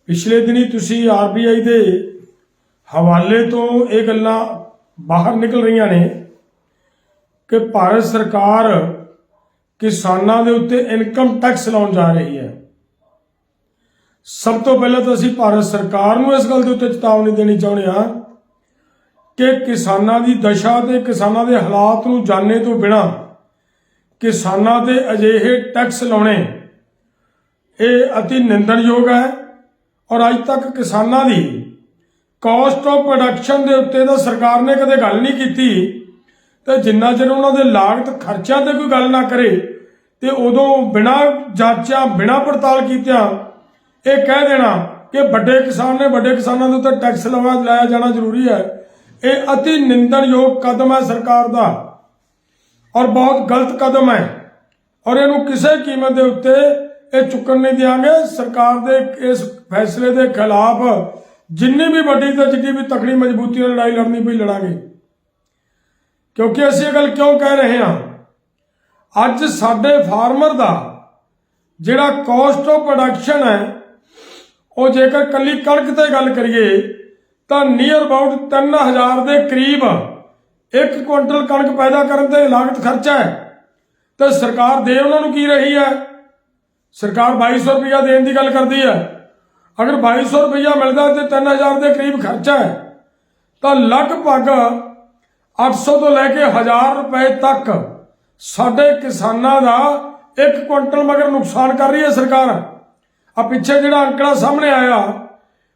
ਪਿਛਲੇ ਦਿਨੀ ਤੁਸੀਂ ਆਰਬੀਆਈ ਦੇ ਹਵਾਲੇ ਤੋਂ ਇਹ ਗੱਲਾਂ ਬਾਹਰ ਨਿਕਲ ਰਹੀਆਂ ਨੇ ਕਿ ਭਾਰਤ ਸਰਕਾਰ ਕਿਸਾਨਾਂ ਦੇ ਉੱਤੇ ਇਨਕਮ ਟੈਕਸ ਲਾਉਣ ਜਾ ਰਹੀ ਹੈ। ਸਭ ਤੋਂ ਪਹਿਲਾਂ ਤਾਂ ਅਸੀਂ ਭਾਰਤ ਸਰਕਾਰ ਨੂੰ ਇਸ ਗੱਲ ਦੇ ਉੱਤੇ ਚੇਤਾਵਨੀ ਦੇਣੀ ਚਾਹੁੰਦੇ ਹਾਂ ਕਿ ਕਿਸਾਨਾਂ ਦੀ ਦਸ਼ਾ ਤੇ ਕਿਸਾਨਾਂ ਦੇ ਹਾਲਾਤ ਨੂੰ ਜਾਣਨੇ ਤੋਂ ਬਿਨਾਂ ਕਿਸਾਨਾਂ ਤੇ ਅਜਿਹੇ ਟੈਕਸ ਲਾਉਣੇ, ਇਹ ਅਤੀ ਨਿੰਦਣਯੋਗ ਹੈ ਔਰ ਅੱਜ ਤੱਕ ਕਿਸਾਨਾਂ ਦੀ ਕਾਸਟ ਆਫ ਪ੍ਰੋਡਕਸ਼ਨ ਦੇ ਉੱਤੇ ਤਾਂ ਸਰਕਾਰ ਨੇ ਕਦੇ ਗੱਲ ਨਹੀਂ ਕੀਤੀ। ਤੇ ਜਿੰਨਾ ਚਿਰ ਉਹਨਾਂ ਦੇ ਲਾਗਤ ਖਰਚਿਆਂ ਤੇ ਕੋਈ ਗੱਲ ਨਾ ਕਰੇ ਤੇ ਉਦੋਂ ਬਿਨਾ ਜਾਂਚਿਆ, ਬਿਨਾ ਪੜਤਾਲ ਕੀਤਿਆਂ ਇਹ ਕਹਿ ਦੇਣਾ ਕਿ ਵੱਡੇ ਕਿਸਾਨ ਨੇ ਵੱਡੇ ਕਿਸਾਨਾਂ ਦੇ ਉੱਤੇ ਟੈਕਸ ਲਵਾ ਲਾਇਆ ਜਾਣਾ ਜ਼ਰੂਰੀ ਹੈ। ਇਹ ਅਤੀ ਨਿੰਦਣਯੋਗ ਕਦਮ ਹੈ ਸਰਕਾਰ ਦਾ। ਔਰ ਬਹੁਤ ਗਲਤ ਕਦਮ ਹੈ। ਔਰ ਇਹਨੂੰ ਕਿਸੇ ਕੀਮਤ ਦੇ ਉੱਤੇ ਇਹ ਚੁੱਕਣ ਨਹੀਂ ਦਿਆਂਗੇ। ਸਰਕਾਰ ਦੇ ਇਸ ਫੈਸਲੇ ਦੇ ਖਿਲਾਫ ਜਿੰਨੀ ਵੀ ਵੱਡੀ ਤੇ ਜਿੰਨੀ ਵੀ ਤਕੜੀ ਮਜ਼ਬੂਤੀ ਨਾਲ ਲੜਾਈ ਲੜਨੀ ਪਈ, ਲੜਾਂਗੇ। ਕਿਉਂਕਿ ਅਸੀਂ ਇਹ ਗੱਲ ਕਿਉਂ ਕਹਿ ਰਹੇ ਹਾਂ? ਅੱਜ ਸਾਡੇ ਫਾਰਮਰ ਦਾ ਜਿਹੜਾ ਕਾਸਟ ਆਫ ਪ੍ਰੋਡਕਸ਼ਨ ਹੈ, ਉਹ ਜੇਕਰ ਕੱਲੀ ਕਣਕ ਤੇ ਗੱਲ ਕਰੀਏ, ਤਾਂ ਨੀਅਰ ਅਬਾਊਟ 3000 ਦੇ ਕਰੀਬ ਇੱਕ ਕੁਇੰਟਲ ਕਣਕ ਪੈਦਾ ਕਰਨ ਤੇ ਲਾਗਤ ਖਰਚਾ ਹੈ। ਤੇ ਸਰਕਾਰ ਦੇ ਉਹਨਾਂ ਨੂੰ ਕੀ ਰਹੀ ਹੈ? ਸਰਕਾਰ 2200 ਰੁਪਇਆ ਦੇਣ ਦੀ ਗੱਲ ਕਰਦੀ ਹੈ। ਅਗਰ 2200 ਰੁਪਇਆ ਮਿਲਦਾ ਤੇ 3000 ਦੇ ਕਰੀਬ ਖਰਚਾ ਹੈ, ਤਾਂ ਲਗਭਗ 800 ਤੋਂ ਲੈ ਕੇ 1000 ਰੁਪਏ ਤੱਕ ਸਾਡੇ ਕਿਸਾਨਾਂ ਦਾ ਇੱਕ ਕੁਇੰਟਲ ਮਗਰ ਨੁਕਸਾਨ ਕਰ ਰਹੀ ਹੈ ਸਰਕਾਰ। ਆ ਪਿੱਛੇ ਜਿਹੜਾ ਅੰਕੜਾ ਸਾਹਮਣੇ ਆਇਆ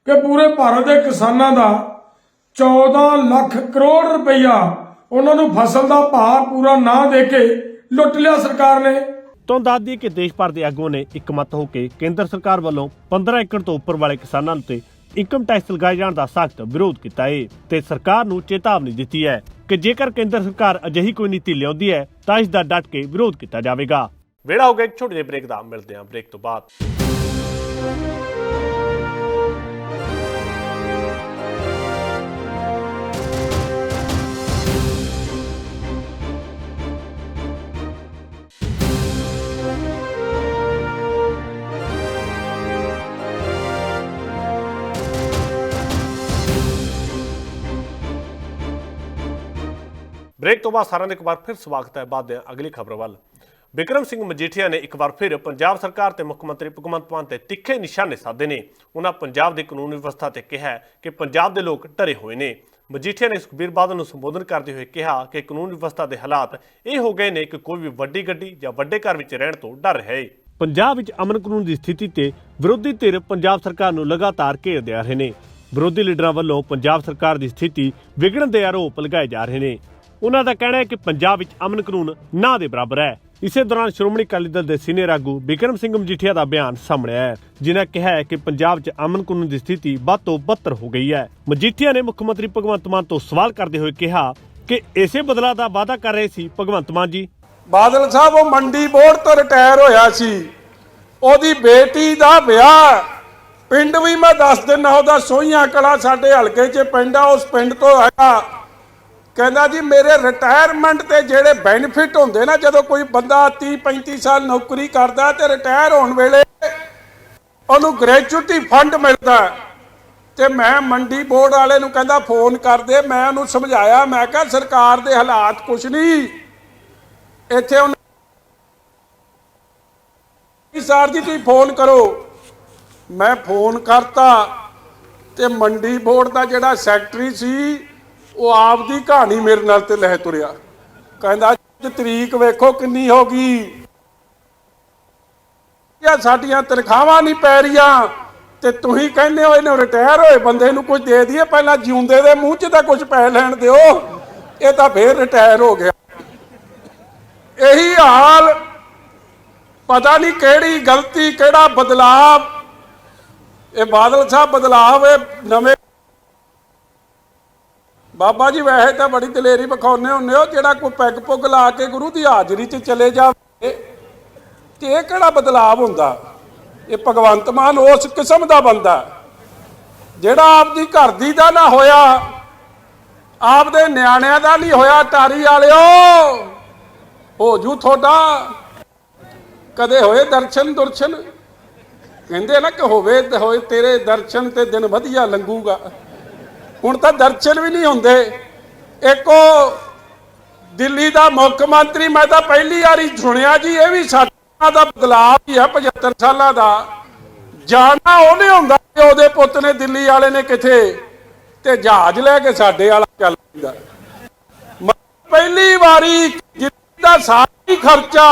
ਕਿ ਪੂਰੇ ਭਾਰਤ ਦੇ ਕਿਸਾਨਾਂ ਦਾ 14 ਲੱਖ ਕਰੋੜ ਰੁਪਈਆ ਉਹਨਾਂ ਨੂੰ ਫਸਲ ਦਾ ਭਾਅ ਪੂਰਾ ਨਾ ਦੇ ਕੇ ਲੁੱਟ ਲਿਆ ਸਰਕਾਰ ਨੇ। ਤੋਂ ਦੱਸ ਕਿ ਦੇਸ਼ ਭਰ ਦੇ ਆਗੂਆਂ ਨੇ ਇਕਮਤ ਹੋ ਕੇ ਕੇਂਦਰ ਸਰਕਾਰ ਵੱਲੋਂ 15 ਏਕੜ ਤੋਂ ਉੱਪਰ ਵਾਲੇ ਕਿਸਾਨਾਂ ਉੱਤੇ ਇਨਕਮ ਟੈਕਸ ਲਗਾਏ ਜਾਣ ਦਾ ਸਖਤ ਵਿਰੋਧ ਕੀਤਾ ਹੈ ਤੇ ਸਰਕਾਰ ਨੂੰ ਚੇਤਾਵਨੀ ਦਿੱਤੀ ਹੈ ਕਿ ਜੇਕਰ ਕੇਂਦਰ ਸਰਕਾਰ ਅਜਿਹੀ ਕੋਈ ਨੀਤੀ ਲਿਆਉਂਦੀ ਹੈ, ਤਾਂ ਇਸ ਦਾ ਡਟ ਕੇ ਵਿਰੋਧ ਕੀਤਾ ਜਾਵੇਗਾ। ਵੇੜਾ ਹੋ ਗਿਆ ਇੱਕ ਛੋਟੇ ਜਿਹੇ ਬ੍ਰੇਕ ਦਾ, ਮਿਲਦੇ ਹਾਂ ਬ੍ਰੇਕ ਤੋਂ ਬਾਅਦ। ਬ੍ਰੇਕ ਤੋਂ ਬਾਅਦ ਸਾਰਿਆਂ ਦਾ ਇੱਕ ਵਾਰ ਫਿਰ ਸਵਾਗਤ ਹੈ ਬਾਅਦ ਦੇ ਅਗਲੀ ਖਬਰ ਵੱਲ। ਵਿਕਰਮ ਸਿੰਘ ਮਜੀਠੀਆ ਨੇ ਇੱਕ ਵਾਰ ਫਿਰ ਪੰਜਾਬ ਸਰਕਾਰ ਤੇ ਮੁੱਖ ਮੰਤਰੀ ਭਗਵੰਤ ਮਾਨ ਤੇ ਤਿੱਖੇ ਨਿਸ਼ਾਨੇ ਸਾਧੇ ਨੇ। ਉਹਨਾਂ ਪੰਜਾਬ ਦੀ ਕਾਨੂੰਨ ਵਿਵਸਥਾ ਤੇ ਕਿਹਾ ਕਿ ਪੰਜਾਬ ਦੇ ਲੋਕ ਡਰੇ ਹੋਏ ਨੇ। ਮਜੀਠੀਆ ਨੇ ਸੁਖਬੀਰ ਬਾਦਲ ਨੂੰ ਸੰਬੋਧਨ ਕਰਦੇ ਹੋਏ ਕਿਹਾ ਕਿ ਕਾਨੂੰਨ ਵਿਵਸਥਾ ਦੇ ਹਾਲਾਤ ਇਹ ਹੋ ਗਏ ਨੇ ਕਿ ਕੋਈ ਵੀ ਵੱਡੀ ਗੱਡੀ ਜਾਂ ਵੱਡੇ ਘਰ ਵਿੱਚ ਰਹਿਣ ਤੋਂ ਡਰ ਹੈ। ਪੰਜਾਬ ਵਿੱਚ ਅਮਨ ਕਾਨੂੰਨ ਦੀ ਸਥਿਤੀ ਤੇ ਵਿਰੋਧੀ ਧਿਰ ਪੰਜਾਬ ਸਰਕਾਰ ਨੂੰ ਲਗਾਤਾਰ ਘੇਰਦੇ ਆ ਰਹੇ ਨੇ। ਵਿਰੋਧੀ ਲੀਡਰਾਂ ਵੱਲੋਂ ਪੰਜਾਬ ਸਰਕਾਰ ਦੀ ਸਥਿਤੀ ਵਿਗੜਨ ਦੇ ਆਰੋਪ ਲਗਾਏ ਜਾ ਰਹੇ ਨੇ। ਉਹਨਾਂ ਦਾ ਕਹਿਣਾ ਹੈ ਕਿ ਪੰਜਾਬ ਵਿੱਚ ਅਮਨ ਕਾਨੂੰਨ ਨਾ ਦੇ ਬਰਾਬਰ ਹੈ। ਇਸੇ ਦੌਰਾਨ ਸ਼੍ਰੋਮਣੀ ਅਕਾਲੀ ਦਲ ਦੇ ਸੀਨੀਅਰ ਆਗੂ ਬਿਕਰਮ ਸਿੰਘ ਮਜੀਠੀਆ ਦਾ ਬਿਆਨ ਸਾਹਮਣੇ ਆਇਆ ਜਿਨ੍ਹਾਂ ਕਿਹਾ ਹੈ ਕਿ ਪੰਜਾਬ 'ਚ ਅਮਨ ਕਾਨੂੰਨ ਦੀ ਸਥਿਤੀ ਵੱਧ ਤੋਂ ਬੱਤਰ ਹੋ ਗਈ ਹੈ। ਮਜੀਠੀਆ ਨੇ ਮੁੱਖ ਮੰਤਰੀ ਭਗਵੰਤ ਮਾਨ ਤੋਂ ਸਵਾਲ ਕਰਦੇ ਹੋਏ ਕਿਹਾ ਕਿ ਇਸੇ ਬਦਲਾ ਦਾ ਵਾਅਦਾ ਕਰ ਰਹੇ ਸੀ ਭਗਵੰਤ ਮਾਨ ਜੀ। ਬਾਦਲ ਸਾਹਿਬ, ਉਹ ਮੰਡੀ ਬੋਰਡ ਤੋਂ ਰਿਟਾਇਰ ਹੋਇਆ ਸੀ। ਉਹਦੀ ਬੇਟੀ ਦਾ ਵਿਆਹ। ਪਿੰਡ ਵੀ ਮੈਂ ਦੱਸ ਦਿੰਦਾ, ਉਹਦਾ ਸੋਹੀਆਂ ਕਲਾ ਸਾਡੇ ਹਲਕੇ 'ਚ ਪਿੰਡ ਆ, ਉਸ ਪਿੰਡ ਤੋਂ ਆਇਆ। ਕਹਿੰਦਾ ਜੀ, ਮੇਰੇ ਰਿਟਾਇਰਮੈਂਟ ਤੇ ਜਿਹੜੇ ਬੈਨੀਫਿਟ ਹੁੰਦੇ ਨਾ, ਜਦੋਂ ਕੋਈ ਬੰਦਾ 30 35 ਸਾਲ ਨੌਕਰੀ ਕਰਦਾ ਤੇ ਰਿਟਾਇਰ ਹੋਣ ਵੇਲੇ ਉਹਨੂੰ ਗ੍ਰੈਚੁਇਟੀ ਫੰਡ ਮਿਲਦਾ ਹੈ। ਤੇ ਮੈਂ ਮੰਡੀ ਬੋਰਡ ਵਾਲੇ ਨੂੰ ਕਹਿੰਦਾ ਫੋਨ ਕਰਦੇ ਮੈਂ ਉਹਨੂੰ ਸਮਝਾਇਆ, ਮੈਂ ਕਿਹਾ, ਸਰਕਾਰ ਦੇ ਹਾਲਾਤ ਕੁਛ ਨਹੀਂ ਇੱਥੇ ਉਹਨਾਂ ਸਰ ਜੀ, ਤੁਸੀਂ ਫੋਨ ਕਰੋ ਮੈਂ ਫੋਨ ਕਰਤਾ ਤੇ ਮੰਡੀ ਬੋਰਡ ਦਾ ਜਿਹੜਾ ਸੈਕਟਰੀ ਸੀ ਉਹ ਆਪਦੀ ਕਹਾਣੀ ਮੇਰੇ ਨਾਲ ਤੇ ਲੈ ਤੁਰਿਆ। ਕਹਿੰਦਾ ਤਰੀਕ ਵੇਖੋ ਕਿੰਨੀ ਹੋ ਗਈ। ਯਾ ਸਾਡੀਆਂ ਤਨਖਾਹਾਂ ਨਹੀਂ ਪੈ ਰਹੀਆਂ। ਤੇ ਤੁਸੀਂ ਕਹਿੰਦੇ ਹੋ ਇਹਨੂੰ ਰਿਟਾਇਰ ਹੋਏ ਬੰਦੇ ਨੂੰ ਕੁਝ ਦੇ ਦਈਏ, ਪਹਿਲਾਂ ਜਿਉਂਦੇ ਦੇ ਮੂੰਹ 'ਚ ਤਾਂ ਕੁਝ ਪੈ ਲੈਣ ਦਿਓ। ਇਹ ਤਾਂ ਫੇਰ ਰਿਟਾਇਰ ਹੋ ਗਿਆ। ਇਹੀ ਹਾਲ, ਪਤਾ ਨਹੀਂ ਕਿਹੜੀ ਗਲਤੀ, ਕਿਹੜਾ ਬਦਲਾਵ। ਇਹ ਬਾਦਲ ਸਾਹਿਬ ਬਦਲਾਵ, ਇਹ ਨਵੇਂ ਬਾਬਾ ਜੀ, ਵੈਸੇ ਤਾਂ ਬੜੀ ਦਲੇਰੀ ਵਿਖਾਉਂਦੇ ਹੁੰਦੇ ਹੋ, ਜਿਹੜਾ ਕੋਈ ਪੈਗ ਪੁੱਗ ਲਾ ਕੇ ਗੁਰੂ ਦੀ ਹਾਜ਼ਰੀ 'ਚ ਚਲੇ ਜਾਵੇ, ਤੇ ਇਹ ਕਿਹੜਾ ਬਦਲਾਵ ਹੁੰਦਾ? ਇਹ ਭਗਵੰਤ ਮਾਨ ਉਸ ਕਿਸਮ ਦਾ ਬੰਦਾ ਜਿਹੜਾ ਆਪਦੀ ਘਰ ਦੀ ਦਾ ਨਾ ਹੋਇਆ, ਆਪਦੇ ਨਿਆਣਿਆਂ ਦਾ ਨਹੀਂ ਹੋਇਆ ਟਾਰੀ ਵਾਲਿਓ! ਹੋ ਜੂ ਤੁਹਾਡਾ। ਕਦੇ ਹੋਏ ਦਰਸ਼ਨ ਦੁਰਸ਼ਨ? ਕਹਿੰਦੇ ਨਾ ਕਿ ਹੋਵੇ ਹੋਏ ਤੇਰੇ ਦਰਸ਼ਨ ਤੇ ਦਿਨ ਵਧੀਆ ਲੰਘੂਗਾ। ਹੁਣ ਤਾਂ ਦਰਸ਼ਨ ਵੀ ਨਹੀਂ ਹੁੰਦੇ। ਇੱਕੋ ਦਿੱਲੀ ਦਾ ਮੁੱਖ ਮੰਤਰੀ, ਮੈਂ ਤਾਂ ਪਹਿਲੀ ਵਾਰੀ ਸੁਣਿਆ ਜੀ, ਇਹ ਵੀ ਸਾਡਾ ਦਾ ਬਦਲਾਅ ਹੀ ਹੈ 75 ਸਾਲਾਂ ਦਾ। ਜਾਣਾ ਉਹਨੇ ਹੁੰਦਾ ਕਿ ਉਹਦੇ ਪੁੱਤ ਨੇ ਦਿੱਲੀ ਵਾਲੇ ਨੇ ਕਿਥੇ ਤੇ ਜਹਾਜ਼ ਲੈ ਕੇ ਸਾਡੇ ਵਾਲਾ ਚੱਲ ਪੈਂਦਾ। ਪਹਿਲੀ ਵਾਰੀ ਜਿੱਦਾ ਸਾਰੀ ਖਰਚਾ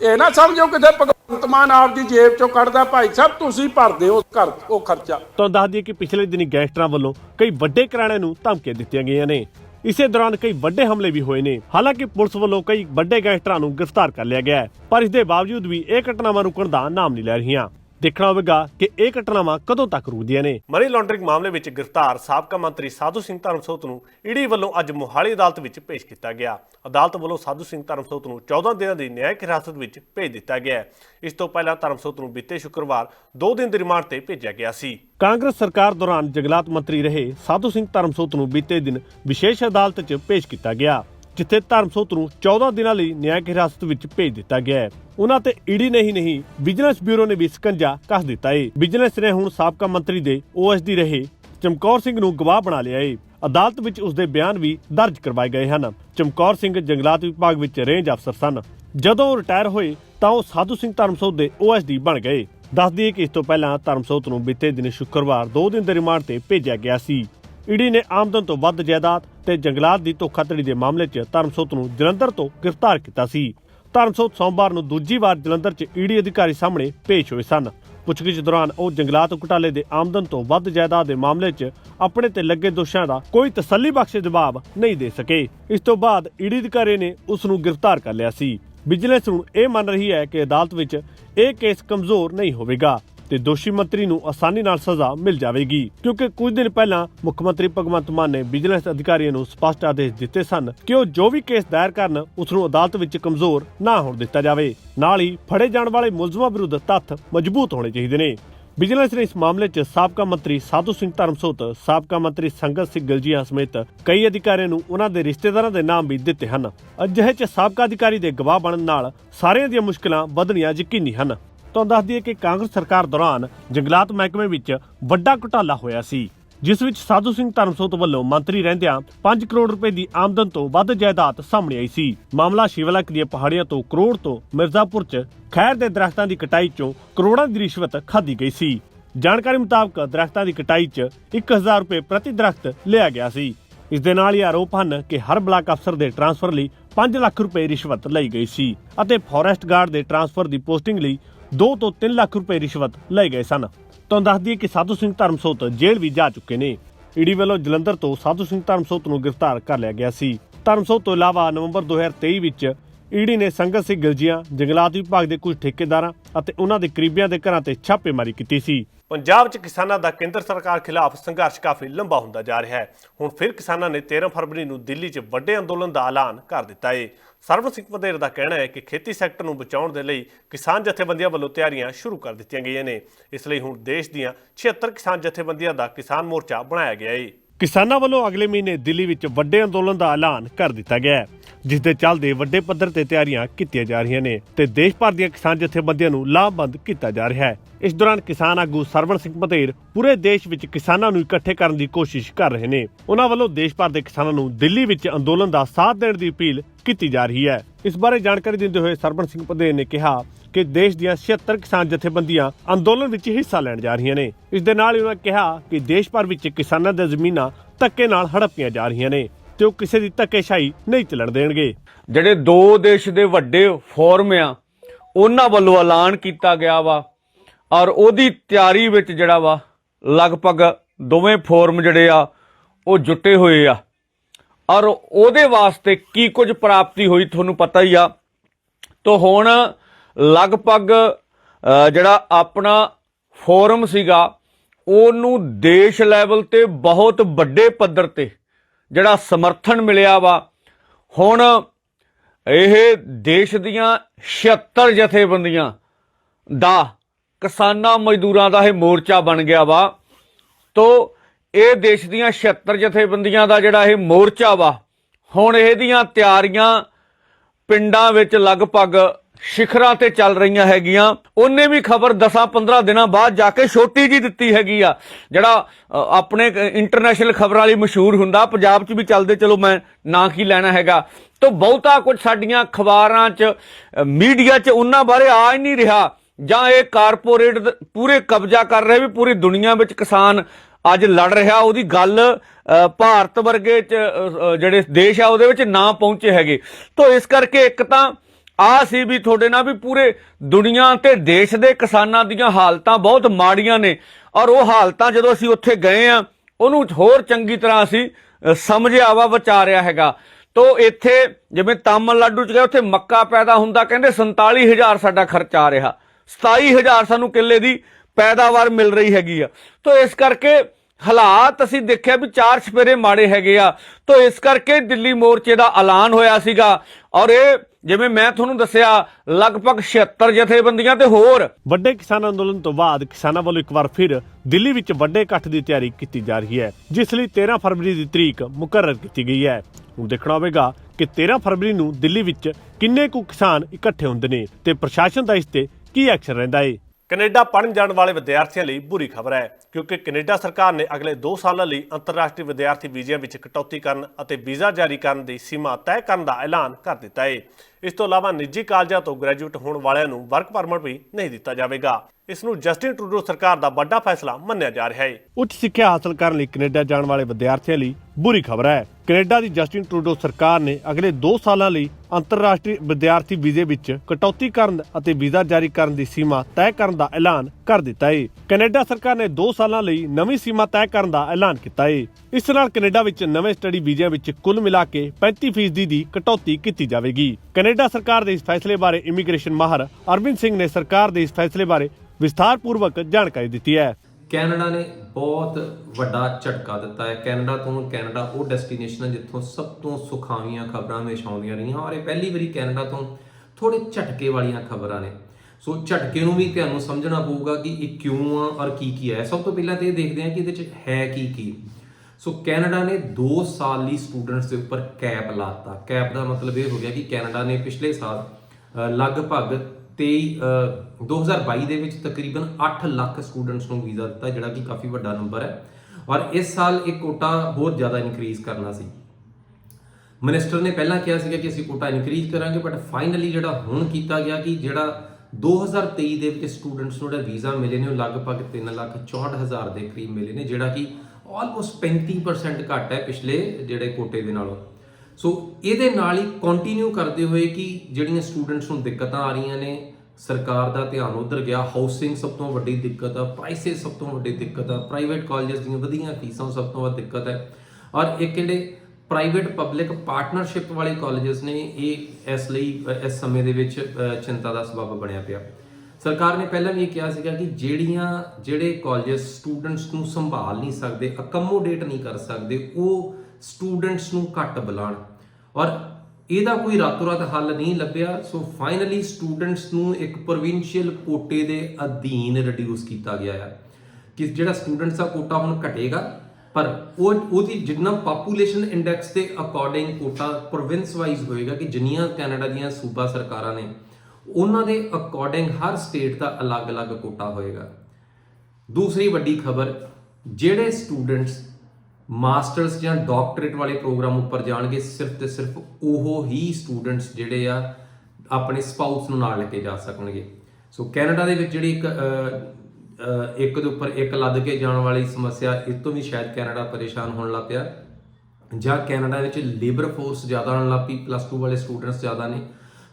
ਇਹ ਨਾ ਸਮਝੋ ਕਿਤੇ ਭਗਵੰਤ ਮਾਨ ਆਪ ਦੀ ਜੇਬ ਚੋਂ ਕੱਢਦਾ ਭਾਈ ਸਾਹਿਬ, ਤੁਸੀਂ ਭਰਦੇ ਹੋ ਘਰ, ਉਹ ਖਰਚਾ। ਤੁਹਾਨੂੰ ਦੱਸ ਦਈਏ ਕਿ ਪਿਛਲੇ ਦਿਨੀ ਗੈਂਗਸਟਰਾਂ ਵੱਲੋਂ ਕਈ ਵੱਡੇ ਘਰਾਣਿਆਂ ਨੂੰ ਧਮਕੀਆਂ ਦਿੱਤੀਆਂ ਗਈਆਂ ਨੇ। ਇਸੇ ਦੌਰਾਨ ਕਈ ਵੱਡੇ ਹਮਲੇ ਵੀ ਹੋਏ ਨੇ। ਹਾਲਾਂਕਿ ਪੁਲਿਸ ਵੱਲੋਂ ਕਈ ਵੱਡੇ ਗੈਂਗਸਟਰਾਂ ਨੂੰ ਗ੍ਰਿਫਤਾਰ ਕਰ ਲਿਆ ਗਿਆ ਹੈ, ਪਰ ਇਸ ਦੇ ਬਾਵਜੂਦ ਵੀ ਇਹ ਘਟਨਾਵਾਂ ਰੁਕਣ ਦਾ ਨਾਮ ਨਹੀਂ ਲੈ ਰਹੀਆਂ। ਦੇਖਣਾ ਹੋਵੇਗਾ ਕਿ ਇਹ ਘਟਨਾਵਾਂ ਕਦੋਂ ਤੱਕ ਰੁਕਦੀਆਂ ਨੇ। ਮਨੀ ਲਾਂਡਰਿੰਗ ਮਾਮਲੇ ਵਿੱਚ ਗ੍ਰਿਫਤਾਰ ਸਾਬਕਾ ਮੰਤਰੀ ਸਾਧੂ ਸਿੰਘ ਧਰਮਸੋਤ ਨੂੰ ਈਡੀ ਵੱਲੋਂ ਅੱਜ ਮੋਹਾਲੀ ਅਦਾਲਤ ਵਿੱਚ ਪੇਸ਼ ਕੀਤਾ ਗਿਆ। ਅਦਾਲਤ ਵੱਲੋਂ ਸਾਧੂ ਸਿੰਘ ਧਰਮਸੋਤ ਨੂੰ 14 ਦਿਨਾਂ ਦੀ ਨਿਆਇਕ ਹਿਰਾਸਤ ਵਿੱਚ ਭੇਜ ਦਿੱਤਾ ਗਿਆ ਇਸ ਤੋਂ ਪਹਿਲਾਂ ਧਰਮਸੋਤ ਨੂੰ ਬੀਤੇ ਸ਼ੁੱਕਰਵਾਰ 2 ਦਿਨ ਦੀ ਰਿਮਾਂਡ ਤੇ ਭੇਜਿਆ ਗਿਆ ਸੀ। ਕਾਂਗਰਸ ਸਰਕਾਰ ਦੌਰਾਨ ਜੰਗਲਾਤ ਮੰਤਰੀ ਰਹੇ ਸਾਧੂ ਸਿੰਘ ਧਰਮਸੋਤ ਨੂੰ ਬੀਤੇ ਦਿਨ ਵਿਸ਼ੇਸ਼ ਅਦਾਲਤ 'ਚ ਪੇਸ਼ ਕੀਤਾ ਗਿਆ। ਜਿੱਥੇ ਧਰਮਸੋਤ ਨੂੰ 14 ਦਿਨਾਂ ਲਈ ਨਿਆਇਕ ਹਿਰਾਸਤ ਵਿੱਚ ਭੇਜ ਦਿੱਤਾ ਗਿਆ ਹੈ। ਉਹਨਾਂ ਤੇ ਈਡੀ ਨਹੀਂ ਨਹੀਂ ਵਿਜੀਲੈਂਸ ਬਿਊਰੋ ਨੇ ਵੀ ਸਕੰਜਾ ਕੱਸ ਦਿੱਤਾ ਏ। ਵਿਜੀਲੈਂਸ ਨੇ ਹੁਣ ਸਾਬਕਾ ਮੰਤਰੀ ਦੇ ਓਐਸਡੀ ਰਹੇ ਚਮਕੌਰ ਸਿੰਘ ਨੂੰ ਗਵਾਹ ਬਣਾ ਲਿਆ ਏ। ਅਦਾਲਤ ਵਿੱਚ ਉਸਦੇ ਬਿਆਨ ਵੀ ਦਰਜ ਕਰਵਾਏ ਗਏ ਹਨ। ਚਮਕੌਰ ਸਿੰਘ ਜੰਗਲਾਤ ਵਿਭਾਗ ਵਿੱਚ ਰੇਂਜ ਅਫਸਰ ਸਨ। ਜਦੋਂ ਉਹ ਰਿਟਾਇਰ ਹੋਏ, ਤਾਂ ਉਹ ਸਾਧੂ ਸਿੰਘ ਧਰਮਸੋਤ ਦੇ ਓਐਸਡੀ ਬਣ ਗਏ। ਦੱਸਦੀ ਦਈਏ ਕਿ ਇਸ ਤੋਂ ਪਹਿਲਾਂ ਧਰਮਸੋਤ ਨੂੰ ਬੀਤੇ ਦਿਨ ਸ਼ੁੱਕਰਵਾਰ 2 ਦਿਨ ਦੇ ਰਿਮਾਂਡ ਤੇ ਭੇਜਿਆ ਗਿਆ ਸੀ। ਈਡੀ ਨੇ ਆਮਦਨ ਤੋਂ ਵੱਧ ਜਾਇਦਾਦ ਤੇ ਜੰਗਲਾਤ ਦੀ ਧੋਖਾਧੜੀ ਦੇ ਮਾਮਲੇ 'ਚ ਧਰਮਸੋਤ ਨੂੰ ਜਲੰਧਰ ਤੋਂ ਗ੍ਰਿਫਤਾਰ ਕੀਤਾ ਸੀ। ਧਰਮਸੋਤ ਸੋਮਵਾਰ ਨੂੰ ਦੂਜੀ ਵਾਰ ਜਲੰਧਰ 'ਚ ਈਡੀ ਅਧਿਕਾਰੀ ਸਾਹਮਣੇ ਪੇਸ਼ ਹੋਏ ਸਨ। ਪੁੱਛਗਿੱਛ ਦੌਰਾਨ ਉਹ ਜੰਗਲਾਤ ਘੁਟਾਲੇ ਦੇ ਆਮਦਨ ਤੋਂ ਵੱਧ ਜਾਇਦਾਦ ਦੇ ਮਾਮਲੇ 'ਚ ਆਪਣੇ ਤੇ ਲੱਗੇ ਦੋਸ਼ਾਂ ਦਾ ਕੋਈ ਤਸੱਲੀ ਬਖਸ਼ ਜਵਾਬ ਨਹੀਂ ਦੇ ਸਕੇ। ਇਸ ਤੋਂ ਬਾਅਦ ਈਡੀ ਅਧਿਕਾਰੀ ਨੇ ਉਸ ਨੂੰ ਗ੍ਰਿਫਤਾਰ ਕਰ ਲਿਆ ਸੀ। ਵਿਜੀਲੈਂਸ ਹੁਣ ਇਹ ਮੰਨ ਰਹੀ ਹੈ ਕਿ ਅਦਾਲਤ ਵਿੱਚ ਇਹ ਕੇਸ ਕਮਜ਼ੋਰ ਨਹੀਂ ਹੋਵੇਗਾ। ਤੇ ਦੋਸ਼ੀ ਮੰਤਰੀ ਨੂੰ ਆਸਾਨੀ ਨਾਲ ਸਜ਼ਾ ਮਿਲ ਜਾਵੇਗੀ। ਕਿਉਂਕਿ ਕੁਝ ਦਿਨ ਪਹਿਲਾਂ ਮੁੱਖ ਮੰਤਰੀ ਭਗਵੰਤ ਮਾਨ ਨੇ ਵਿਜੀਲੈਂਸ ਅਧਿਕਾਰੀਆਂ ਨੂੰ ਸਪਸ਼ਟ ਆਦੇਸ਼ ਦਿੱਤੇ ਸਨ ਕਿ ਉਹ ਜੋ ਵੀ ਕੇਸ ਦਾਇਰ ਕਰਨ, ਉਸ ਨੂੰ ਅਦਾਲਤ ਵਿੱਚ ਕਮਜ਼ੋਰ ਨਾ ਹੋਣ ਦਿੱਤਾ ਜਾਵੇ। ਨਾਲ ਹੀ ਫੜੇ ਜਾਣ ਵਾਲੇ ਮੁਲਜ਼ਮਾਂ ਵਿਰੁੱਧ ਤੱਥ ਮਜ਼ਬੂਤ ਹੋਣੇ ਚਾਹੀਦੇ ਨੇ। ਵਿਜੀਲੈਂਸ ਨੇ ਇਸ ਮਾਮਲੇ 'ਚ ਸਾਬਕਾ ਮੰਤਰੀ ਸਾਧੂ ਸਿੰਘ ਧਰਮਸੋਤ, ਸਾਬਕਾ ਮੰਤਰੀ ਸੰਗਤ ਸਿੰਘ ਗਿਲਜੀਆ ਸਮੇਤ ਕਈ ਅਧਿਕਾਰੀਆਂ ਨੂੰ ਉਹਨਾਂ ਦੇ ਰਿਸ਼ਤੇਦਾਰਾਂ ਦੇ ਨਾਮ ਵੀ ਦਿੱਤੇ ਹਨ। ਅਜਿਹੇ 'ਚ ਸਾਬਕਾ ਅਧਿਕਾਰੀ ਦੇ ਗਵਾਹ ਬਣਨ ਨਾਲ ਸਾਰਿਆਂ ਦੀਆਂ ਮੁਸ਼ਕਲਾਂ ਵਧਣੀਆਂ ਯਕੀਨੀ ਹਨ। ਤੁਹਾਨੂੰ ਦੱਸ ਦਈਏ ਕਿ ਕਾਂਗਰਸ ਸਰਕਾਰ ਦੌਰਾਨ ਜੰਗਲਾਤ ਮਹਿਕਮੇ ਵਿੱਚ ਵੱਡਾ ਘੁਟਾਲਾ ਹੋਇਆ ਸੀ, ਜਿਸ ਵਿੱਚ ਸਾਧੂ ਸਿੰਘ ਧਰਮਸੋਤ ਵੱਲੋਂ ਮੰਤਰੀ ਰਹਿੰਦਿਆਂ 5 ਕਰੋੜ ਰੁਪਏ ਦੀ ਆਮਦਨ ਤੋਂ ਵੱਧ ਜਾਇਦਾਦ ਸਾਹਮਣੇ ਆਈ ਸੀ। ਮਾਮਲਾ ਸ਼ਿਵਲਕ ਦੀਆਂ ਪਹਾੜੀਆਂ ਤੋਂ ਕਰੋੜ ਤੋਂ ਮਿਰਜ਼ਾਪੁਰ 'ਚ ਖੈਰ ਦੇ ਦਰਖਤਾਂ ਦੀ ਕਟਾਈ 'ਚੋਂ ਕਰੋੜਾਂ ਦੀ ਰਿਸ਼ਵਤ ਖਾਧੀ ਗਈ ਸੀ। ਜਾਣਕਾਰੀ ਮੁਤਾਬਕ ਦਰਖਤਾਂ ਦੀ ਕਟਾਈ 'ਚ 1000 ਰੁਪਏ ਪ੍ਰਤੀ ਦਰਖਤ ਲਿਆ ਗਿਆ ਸੀ। ਇਸ ਦੇ ਨਾਲ ਹੀ ਆਰੋਪ ਹਨ ਕਿ ਹਰ ਬਲਾਕ ਅਫਸਰ ਦੇ ਟ੍ਰਾਂਸਫਰ ਲਈ 5 ਲੱਖ ਰੁਪਏ ਰਿਸ਼ਵਤ ਲਈ ਗਈ ਸੀ ਅਤੇ ਫੋਰੈਸਟ ਗਾਰਡ ਦੇ ਟ੍ਰਾਂਸਫਰ ਦੀ ਪੋਸਟਿੰਗ ਲਈ 2 ਤੋਂ 3 ਲੱਖ ਰੁਪਏ ਰਿਸ਼ਵਤ ਲਏ ਗਏ ਸਨ। ਤੁਹਾਨੂੰ ਦੱਸ ਦਈਏ ਕਿ ਸਾਧੂ ਸਿੰਘ ਧਰਮਸੋਤ ਜੇਲ੍ਹ ਵੀ ਜਾ ਚੁੱਕੇ ਨੇ। ਈਡੀ ਵੱਲੋਂ ਜਲੰਧਰ ਤੋਂ ਸਾਧੂ ਸਿੰਘ ਧਰਮਸੋਤ ਨੂੰ ਗ੍ਰਿਫਤਾਰ ਕਰ ਲਿਆ ਗਿਆ ਸੀ। ਧਰਮਸੋਤ ਤੋਂ ਇਲਾਵਾ ਨਵੰਬਰ 2023 ਵਿੱਚ ਈਡੀ ਨੇ ਸੰਗਤ ਸਿੰਘ ਗਿਲਜੀਆਂ, ਜੰਗਲਾਤ ਵਿਭਾਗ ਦੇ ਕੁਝ ਠੇਕੇਦਾਰਾਂ ਅਤੇ ਉਹਨਾਂ ਦੇ ਕਰੀਬੀਆਂ ਦੇ ਘਰਾਂ ਤੇ ਛਾਪੇਮਾਰੀ ਕੀਤੀ ਸੀ। ਪੰਜਾਬ 'ਚ ਕਿਸਾਨਾਂ ਦਾ ਕੇਂਦਰ ਸਰਕਾਰ ਖਿਲਾਫ ਸੰਘਰਸ਼ ਕਾਫੀ ਲੰਬਾ ਹੁੰਦਾ ਜਾ ਰਿਹਾ ਹੈ। ਹੁਣ ਫਿਰ ਕਿਸਾਨਾਂ ਨੇ 13 ਫਰਵਰੀ ਨੂੰ ਦਿੱਲੀ 'ਚ ਵੱਡੇ ਅੰਦੋਲਨ ਦਾ ਐਲਾਨ ਕਰ ਦਿੱਤਾ ਹੈ ਸਰਵਨ ਸਿੰਘ ਪਦੇਰ ਦਾ ਕਹਿਣਾ ਹੈ ਕਿ ਖੇਤੀ ਸੈਕਟਰ ਨੂੰ ਬਚਾਉਣ ਦੇ ਲਈ ਕਿਸਾਨ ਜਥੇਬੰਦੀਆਂ ਵੱਲੋਂ ਤਿਆਰੀਆਂ ਸ਼ੁਰੂ ਕਰ ਦਿੱਤੀਆਂ ਗਈਆਂ ਨੇ। ਇਸ ਲਈ ਹੁਣ ਦੇਸ਼ ਦੀਆਂ 76 ਕਿਸਾਨ ਜਥੇਬੰਦੀਆਂ ਦਾ ਕਿਸਾਨ ਮੋਰਚਾ ਬਣਾਇਆ ਗਿਆ ਹੈ ਕਿਸਾਨਾਂ ਵੱਲੋਂ ਅਗਲੇ ਮਹੀਨੇ ਦਿੱਲੀ ਵਿੱਚ ਵੱਡੇ ਅੰਦੋਲਨ ਦਾ ਐਲਾਨ ਕਰ ਦਿੱਤਾ ਗਿਆ ਹੈ, ਜਿਸ ਦੇ ਚੱਲਦੇ ਵੱਡੇ ਪੱਧਰ ਤੇ ਤਿਆਰੀਆਂ ਕੀਤੀਆਂ ਜਾ ਰਹੀਆਂ ਨੇ ਤੇ ਦੇਸ਼ ਭਰ ਦੀਆਂ ਕਿਸਾਨ ਜਥੇਬੰਦੀਆਂ ਨੂੰ ਲਾਮਬੰਦ ਕੀਤਾ ਜਾ ਰਿਹਾ ਹੈ। ਇਸ ਦੌਰਾਨ ਕਿਸਾਨ ਆਗੂ ਸਰਵਣ ਸਿੰਘ ਪਤੇਰ ਪੂਰੇ ਦੇਸ਼ ਵਿੱਚ ਕਿਸਾਨਾਂ ਨੂੰ ਇਕੱਠੇ ਕਰਨ ਦੀ ਕੋਸ਼ਿਸ਼ ਕਰ ਰਹੇ ਨੇ। ਉਹਨਾਂ ਵੱਲੋਂ ਦੇਸ਼ ਭਰ ਦੇ ਕਿਸਾਨਾਂ ਨੂੰ ਦਿੱਲੀ ਵਿੱਚ ਅੰਦੋਲਨ ਦਾ ਸਾਥ ਦੇਣ ਦੀ ਅਪੀਲ ਕੀਤੀ ਜਾ ਰਹੀ ਹੈ। ਇਸ ਬਾਰੇ ਜਾਣਕਾਰੀ ਦਿੰਦੇ ਹੋਏ ਸਰਵਣ ਸਿੰਘ ਪਤੇਰ ਨੇ ਕਿਹਾ ਕਿ ਦੇਸ਼ ਦੀਆਂ 76 ਕਿਸਾਨ ਜਥੇਬੰਦੀਆਂ ਅੰਦੋਲਨ ਵਿੱਚ ਹਿੱਸਾ ਲੈਣ ਜਾ ਰਹੀਆਂ ਨੇ। ਇਸ ਦੇ ਨਾਲ ਹੀ ਉਹਨਾਂ ਕਿਹਾ ਕਿ ਦੇਸ਼ ਭਰ ਵਿੱਚ ਕਿਸਾਨਾਂ ਦੀਆਂ ਜ਼ਮੀਨਾਂ ਧੱਕੇ ਨਾਲ ਹੜੱਪੀਆਂ ਜਾ ਰਹੀਆਂ ਨੇ ਤੇ ਉਹ ਕਿਸੇ ਦੀ ਧੱਕੇਸ਼ਾਹੀ ਨਹੀਂ ਚੱਲਣ ਦੇਣਗੇ। ਜਿਹੜੇ ਦੋ ਦੇਸ਼ ਦੇ ਵੱਡੇ ਫੋਰਮ ਆ, ਉਹਨਾਂ ਵੱਲੋਂ ਐਲਾਨ ਕੀਤਾ ਗਿਆ ਵਾ ਔਰ ਉਹਦੀ ਤਿਆਰੀ ਵਿੱਚ ਜਿਹੜਾ ਵਾ ਲਗਭਗ ਦੋਵੇਂ ਫੋਰਮ ਜਿਹੜੇ ਆ, ਉਹ ਜੁਟੇ ਹੋਏ ਆ। ਔਰ ਉਹਦੇ ਵਾਸਤੇ ਕੀ ਕੁਝ ਪ੍ਰਾਪਤੀ ਹੋਈ ਤੁਹਾਨੂੰ ਪਤਾ ਹੀ ਆ। ਤੋ ਹੁਣ ਲਗਭਗ ਜਿਹੜਾ ਆਪਣਾ ਫੋਰਮ ਸੀਗਾ, ਉਹਨੂੰ ਦੇਸ਼ ਲੈਵਲ ਤੇ ਬਹੁਤ ਵੱਡੇ ਪੱਧਰ ਤੇ ਜਿਹੜਾ ਸਮਰਥਨ ਮਿਲਿਆ ਵਾ। ਹੁਣ ਇਹ ਦੇਸ਼ ਦੀਆਂ 76 ਜਥੇਬੰਦੀਆਂ ਦਾ ਕਿਸਾਨਾਂ ਮਜ਼ਦੂਰਾਂ ਦਾ ਇਹ ਮੋਰਚਾ ਬਣ ਗਿਆ ਵਾ। ਤੋ ਇਹ ਦੇਸ਼ ਦੀਆਂ 76 ਜਥੇਬੰਦੀਆਂ ਦਾ ਜਿਹੜਾ ਇਹ ਮੋਰਚਾ ਵਾ, ਹੁਣ ਇਹਦੀਆਂ ਤਿਆਰੀਆਂ ਪਿੰਡਾਂ ਵਿੱਚ ਲਗਭਗ ਸ਼ਿਖਰਾਂ ਤੇ ਚੱਲ ਰਹੀਆਂ ਹੈਗੀਆਂ। ਉਹਨੇ ਵੀ ਖਬਰ 10-15 ਦਿਨਾਂ ਬਾਅਦ ਜਾ ਕੇ ਛੋਟੀ ਜੀ ਦਿੱਤੀ ਹੈਗੀ ਆ, ਜਿਹੜਾ ਆਪਣੇ ਇੰਟਰਨੈਸ਼ਨਲ ਖਬਰਾਂ ਲਈ ਮਸ਼ਹੂਰ ਹੁੰਦਾ, ਪੰਜਾਬ 'ਚ ਵੀ ਚੱਲਦੇ, ਚਲੋ ਮੈਂ ਨਾਂ ਕੀ ਲੈਣਾ ਹੈਗਾ। ਤੋਂ ਬਹੁਤਾ ਕੁਝ ਸਾਡੀਆਂ ਅਖਬਾਰਾਂ 'ਚ ਮੀਡੀਆ 'ਚ ਉਹਨਾਂ ਬਾਰੇ ਆ ਹੀ ਨਹੀਂ ਰਿਹਾ। ਜਾਂ ਇਹ ਕਾਰਪੋਰੇਟ ਪੂਰੇ ਕਬਜ਼ਾ ਕਰ ਰਹੇ ਵੀ ਪੂਰੀ ਦੁਨੀਆ ਵਿੱਚ ਕਿਸਾਨ ਅੱਜ ਲੜ ਰਿਹਾ, ਉਹਦੀ ਗੱਲ ਭਾਰਤ ਵਰਗੇ ਚ ਜਿਹੜੇ ਦੇਸ਼ ਆ, ਉਹਦੇ ਵਿੱਚ ਨਾ ਪਹੁੰਚੇ ਹੈਗੇ। ਤਾਂ ਇਸ ਕਰਕੇ ਇੱਕ ਤਾਂ ਆ ਸੀ ਵੀ ਤੁਹਾਡੇ ਨਾਲ ਵੀ ਪੂਰੇ ਦੁਨੀਆ ਤੇ ਦੇਸ਼ ਦੇ ਕਿਸਾਨਾਂ ਦੀਆਂ ਹਾਲਤਾਂ ਬਹੁਤ ਮਾੜੀਆਂ ਨੇ। ਔਰ ਉਹ ਹਾਲਤਾਂ ਜਦੋਂ ਅਸੀਂ ਉੱਥੇ ਗਏ ਆ, ਉਹਨੂੰ ਹੋਰ ਚੰਗੀ ਤਰ੍ਹਾਂ ਅਸੀਂ ਸਮਝਿਆ ਵਾ, ਵਿਚਾਰਿਆ ਹੈਗਾ। ਤੋ ਇੱਥੇ ਜਿਵੇਂ ਤਾਮਿਲਨਾਡੂ ਚ ਗਏ, ਉੱਥੇ ਮੱਕਾ ਪੈਦਾ ਹੁੰਦਾ, ਕਹਿੰਦੇ 47000 ਸਾਡਾ ਖਰਚਾ ਆ ਰਿਹਾ। 27000 ਸਾਨੂੰ ਕਿੱਲੇ ਦੀ ਪੈਦਾਵਾਰ ਮਿਲ ਰਹੀ ਹੈਗੀ ਆ। ਤੋ ਇਸ ਕਰਕੇ ਹਾਲਾਤ ਅਸੀਂ ਦੇਖਿਆ ਵੀ ਚਾਰ ਛਪੇਰੇ ਮਾੜੇ ਹੈਗੇ ਆ। ਤੋ ਇਸ ਕਰਕੇ ਦਿੱਲੀ ਮੋਰਚੇ ਦਾ ਐਲਾਨ ਹੋਇਆ ਸੀਗਾ। ਔਰ ਇਹ ਜਿਵੇਂ ਮੈਂ ਤੁਹਾਨੂੰ ਦੱਸਿਆ, ਲਗਭਗ 76 ਜਥੇਬੰਦੀਆਂ ਤੇ ਹੋਰ। ਵੱਡੇ ਕਿਸਾਨ ਅੰਦੋਲਨ ਤੋਂ ਬਾਅਦ ਕਿਸਾਨਾਂ ਵੱਲੋਂ ਇੱਕ ਵਾਰ ਫਿਰ ਦਿੱਲੀ ਵਿੱਚ ਵੱਡੇ ਇਕੱਠ ਦੀ ਤਿਆਰੀ ਕੀਤੀ ਜਾ ਰਹੀ ਹੈ, ਜਿਸ ਲਈ 13 ਫਰਵਰੀ ਦੀ ਤਰੀਕ ਮੁਕਰਰ ਕੀਤੀ ਗਈ ਹੈ। ਹੁਣ ਦੇਖਣਾ ਹੋਵੇਗਾ ਕਿ 13 ਫਰਵਰੀ ਨੂੰ ਦਿੱਲੀ ਵਿੱਚ ਕਿੰਨੇ ਕੁ ਕਿਸਾਨ ਇਕੱਠੇ ਹੁੰਦੇ ਨੇ ਤੇ ਪ੍ਰਸ਼ਾਸਨ ਦਾ ਇਸ ਤੇ ਕੀ ਐਕਸ਼ਨ ਰਹਿੰਦਾ ਹੈ ਕੈਨੇਡਾ ਪੜਨ ਜਾਣ ਵਾਲੇ ਵਿਦਿਆਰਥੀਆਂ ਲਈ ਬੁਰੀ ਖਬਰ ਹੈ, ਕਿਉਂਕਿ ਕੈਨੇਡਾ ਸਰਕਾਰ ਨੇ ਅਗਲੇ 2 ਸਾਲਾਂ ਲਈ ਅੰਤਰਰਾਸ਼ਟਰੀ ਵਿਦਿਆਰਥੀ ਵੀਜ਼ਿਆਂ ਵਿੱਚ ਕਟੌਤੀ ਕਰਨ ਅਤੇ ਵੀਜ਼ਾ ਜਾਰੀ ਕਰਨ ਦੀ ਸੀਮਾ ਤੈਅ ਕਰਨ ਦਾ ਐਲਾਨ ਕਰ ਦਿੱਤਾ ਹੈ ਇਸ ਤੋਂ ਇਲਾਵਾ ਨਿੱਜੀ ਕਾਲਜਾਂ ਤੋਂ ਗ੍ਰੈਜੂਏਟ ਹੋਣ ਵਾਲਿਆਂ ਨੂੰ ਵਰਕ ਪਰਮਿਟ ਵੀ ਨਹੀਂ ਦਿੱਤਾ ਜਾਵੇਗਾ। ਇਸ ਨੂੰ ਜਸਟਿਨ ਟਰੂਡੋ ਸਰਕਾਰ ਦਾ ਵੱਡਾ ਫੈਸਲਾ ਮੰਨਿਆ ਜਾ ਰਿਹਾ ਹੈ। ਉੱਚ ਸਿੱਖਿਆ ਹਾਸਲ ਕਰਨ ਲਈ ਕੈਨੇਡਾ ਜਾਣ ਵਾਲੇ ਵਿਦਿਆਰਥੀਆਂ ਲਈ ਬੁਰੀ ਖਬਰ ਹੈ। ਕੈਨੇਡਾ ਦੀ ਜਸਟਿਨ ਟਰੂਡੋ ਸਰਕਾਰ ਨੇ ਅਗਲੇ 2 ਸਾਲਾਂ ਲਈ ਅੰਤਰਰਾਸ਼ਟਰੀ ਵਿਦਿਆਰਥੀ ਵੀਜ਼ੇ ਵਿੱਚ ਕਟੌਤੀ ਕਰਨ ਅਤੇ ਵੀਜ਼ਾ ਜਾਰੀ ਕਰਨ ਦੀ ਸੀਮਾ ਤੈਅ ਕਰਨ ਦਾ ਐਲਾਨ ਕਰ ਦਿੱਤਾ ਹੈ ਕੈਨੇਡਾ ਸਰਕਾਰ ਨੇ 2 ਸਾਲਾਂ ਲਈ ਨਵੀਂ ਸੀਮਾ ਤੈਅ ਕਰਨ ਦਾ ਐਲਾਨ ਕੀਤਾ ਹੈ ਇਸ ਨਾਲ ਕੈਨੇਡਾ ਵਿੱਚ ਨਵੇਂ ਸਟੱਡੀ ਵੀਜ਼ਿਆਂ ਵਿੱਚ ਕੁੱਲ ਮਿਲਾ ਕੇ 35% ਦੀ ਕਟੌਤੀ ਕੀਤੀ ਜਾਵੇਗੀ। ਕੈਨੇਡਾ ਸਰਕਾਰ ਦੇ ਇਸ ਫੈਸਲੇ ਬਾਰੇ ਇਮੀਗ੍ਰੇਸ਼ਨ ਮਾਹਰ ਅਰਵਿੰਦ ਸਿੰਘ ਨੇ ਸਰਕਾਰ ਦੇ ਇਸ ਫੈਸਲੇ ਬਾਰੇ ਵਿਸਥਾਰਪੂਰਵਕ ਜਾਣਕਾਰੀ ਦਿੱਤੀ ਹੈ। ਕੈਨੇਡਾ ਨੇ ਬਹੁਤ ਵੱਡਾ ਝਟਕਾ ਦਿੱਤਾ ਹੈ। ਕੈਨੇਡਾ ਤੋਂ ਕੈਨੇਡਾ ਉਹ ਡੈਸਟੀਨੇਸ਼ਨ ਹੈ ਜਿੱਥੋਂ ਸਭ ਤੋਂ ਸੁਖਾਵੀਆਂ ਖਬਰਾਂ ਹਮੇਸ਼ਾ ਆਉਂਦੀਆਂ ਰਹੀਆਂ ਔਰ ਇਹ ਪਹਿਲੀ ਵਾਰੀ ਕੈਨੇਡਾ ਤੋਂ ਥੋੜੇ ਝਟਕੇ ਵਾਲੀਆਂ ਖਬਰਾਂ ਨੇ। ਸੋ ਝਟਕੇ ਨੂੰ ਵੀ ਤੁਹਾਨੂੰ ਸਮਝਣਾ ਪਊਗਾ ਕਿ ਇਹ ਕਿਉਂ ਆ ਔਰ ਕੀ ਕੀ ਹੈ। ਸਭ ਤੋਂ ਪਹਿਲਾਂ ਤੇ ਇਹ ਦੇਖਦੇ ਹਾਂ ਕਿ ਇਹਦੇ ਚ ਹੈ ਕੀ ਕੀ। ਸੋ ਕੈਨੇਡਾ ਨੇ 2 ਸਾਲ ਲਈ ਸਟੂਡੈਂਟਸ ਦੇ ਉੱਪਰ ਕੈਪ ਲਾਤਾ। ਕੈਪ ਦਾ ਮਤਲਬ ਇਹ ਹੋ ਗਿਆ ਕਿ ਕੈਨੇਡਾ ਨੇ ਪਿਛਲੇ ਸਾਲ ਅ, ਲਗਭਗ 23 ਅ, 2022 ਦੇ ਵਿੱਚ ਤਕਰੀਬਨ 8 ਲੱਖ ਸਟੂਡੈਂਟਸ ਨੂੰ ਵੀਜ਼ਾ ਦਿੱਤਾ ਜਿਹੜਾ ਕਿ ਕਾਫੀ ਵੱਡਾ ਨੰਬਰ ਹੈ। ਔਰ ਇਸ ਸਾਲ ਇਹ ਕੋਟਾ ਹੋਰ ਜ਼ਿਆਦਾ ਇਨਕਰੀਜ਼ ਕਰਨਾ ਸੀ। ਮਿਨਿਸਟਰ ਨੇ ਪਹਿਲਾਂ ਕਿਹਾ ਸੀਗਾ ਕਿ ਅਸੀਂ ਕੋਟਾ ਇਨਕਰੀਜ਼ ਕਰਾਂਗੇ ਬਟ ਫਾਈਨਲੀ ਜਿਹੜਾ ਹੁਣ ਕੀਤਾ ਗਿਆ ਕਿ ਜਿਹੜਾ 2023 ਦੇ ਵਿੱਚ ਸਟੂਡੈਂਟਸ ਨੂੰ ਜਿਹੜਾ ਵੀਜ਼ਾ ਮਿਲੇ ਨੇ ਉਹ ਲਗਭਗ 364000 ਦੇ ਕਰੀਬ ਮਿਲੇ ਨੇ ਜਿਹੜਾ ਕਿ ਆਲਮੋਸਟ 35% ਘੱਟ ਹੈ ਪਿਛਲੇ ਜਿਹੜੇ ਕੋਟੇ ਦੇ ਨਾਲੋਂ। ਸੋ ਇਹਦੇ ਨਾਲ ਹੀ ਕੰਟੀਨਿਊ ਕਰਦੇ ਹੋਏ ਕਿ ਜਿਹੜੀਆਂ ਸਟੂਡੈਂਟਸ ਨੂੰ ਦਿੱਕਤਾਂ ਆ ਰਹੀਆਂ ਨੇ, ਸਰਕਾਰ ਦਾ ਧਿਆਨ ਉਧਰ ਗਿਆ ਹਾਊਸਿੰਗ ਸਭ ਤੋਂ ਵੱਡੀ ਦਿੱਕਤ ਆ ਪ੍ਰਾਈਸਿਸ ਸਭ ਤੋਂ ਵੱਡੀ ਦਿੱਕਤ ਆ ਪ੍ਰਾਈਵੇਟ ਕਾਲਜਸ ਦੀਆਂ ਵਧੀਆਂ ਫੀਸਾਂ ਸਭ ਤੋਂ ਵੱਧ ਦਿੱਕਤ ਹੈ। ਔਰ ਇੱਕ ਜਿਹੜੇ ਪ੍ਰਾਈਵੇਟ ਪਬਲਿਕ ਪਾਰਟਨਰਸ਼ਿਪ ਵਾਲੇ ਕਾਲਜਸ ਨੇ, ਇਹ ਇਸ ਲਈ, ਇਸ ਸਮੇਂ ਦੇ ਵਿੱਚ ਚਿੰਤਾ ਦਾ ਸਬਬ ਬਣਿਆ ਪਿਆ। ਸਰਕਾਰ ਨੇ ਪਹਿਲਾਂ ਵੀ ਇਹ ਕਿਹਾ ਸੀਗਾ ਕਿ ਜਿਹੜੀਆਂ, ਜਿਹੜੇ ਕਾਲਜਸ ਸਟੂਡੈਂਟਸ ਨੂੰ ਸੰਭਾਲ ਨਹੀਂ ਸਕਦੇ ਅਕਮੋਡੇਟ ਨਹੀਂ ਕਰ ਸਕਦੇ, ਉਹ ਸਟੂਡੈਂਟਸ ਨੂੰ ਘੱਟ ਬੁਲਾਣ। ਔਰ ਇਹਦਾ ਕੋਈ ਰਾਤੋਂ ਰਾਤ ਹੱਲ ਨਹੀਂ ਲੱਭਿਆ, ਸੋ ਫਾਈਨਲੀ ਸਟੂਡੈਂਟਸ ਨੂੰ ਇੱਕ ਪ੍ਰੋਵਿੰਸ਼ੀਅਲ ਕੋਟੇ ਦੇ ਅਧੀਨ ਰਿਡਿਊਸ ਕੀਤਾ ਗਿਆ ਹੈ ਕਿ ਜਿਹੜਾ ਸਟੂਡੈਂਟਸ ਦਾ ਕੋਟਾ ਹੁਣ ਘਟੇਗਾ, ਪਰ ਉਹ, ਉਹਦੀ ਜਿੰਨਾ ਪਾਪੂਲੇਸ਼ਨ ਇੰਡੈਕਸ ਦੇ ਅਕੋਰਡਿੰਗ ਕੋਟਾ ਪ੍ਰੋਵਿੰਸ ਵਾਈਜ਼ ਹੋਏਗਾ ਕਿ ਜਿੰਨੀਆਂ ਕੈਨੇਡਾ ਦੀਆਂ ਸੂਬਾ ਸਰਕਾਰਾਂ ਨੇ ਉਹਨਾਂ ਦੇ ਅਕੋਰਡਿੰਗ ਹਰ ਸਟੇਟ ਦਾ ਅਲੱਗ-ਅਲੱਗ ਕੋਟਾ ਹੋਏਗਾ। ਦੂਸਰੀ ਵੱਡੀ ਖਬਰ, ਜਿਹੜੇ ਸਟੂਡੈਂਟਸ ਮਾਸਟਰਸ ਜਾਂ ਡਾਕਟਰੇਟ ਵਾਲੇ ਪ੍ਰੋਗਰਾਮ ਉੱਪਰ ਜਾਣਗੇ, ਸਿਰਫ ਤੇ ਸਿਰਫ ਉਹ ਹੀ ਸਟੂਡੈਂਟਸ ਜਿਹੜੇ ਆ, ਆਪਣੇ ਸਪਾਊਸ ਨੂੰ ਨਾਲ ਲੈ ਕੇ ਜਾ ਸਕਣਗੇ। ਸੋ ਕੈਨੇਡਾ ਦੇ ਵਿੱਚ ਜਿਹੜੀ ਇੱਕ ਇੱਕ ਦੇ ਉੱਪਰ ਇੱਕ ਲੱਦ ਕੇ ਜਾਣ ਵਾਲੀ ਸਮੱਸਿਆ ਇਸ ਤੋਂ ਵੀ ਸ਼ਾਇਦ ਕੈਨੇਡਾ ਪਰੇਸ਼ਾਨ ਹੋਣ ਲੱਗ ਪਿਆ। ਜਾਂ ਕੈਨੇਡਾ ਵਿੱਚ ਲੇਬਰ ਫੋਰਸ ਜ਼ਿਆਦਾ ਆਉਣ ਲੱਗ ਪਈ ਪਲੱਸ 2 ਵਾਲੇ ਸਟੂਡੈਂਟਸ ਜ਼ਿਆਦਾ ਨੇ।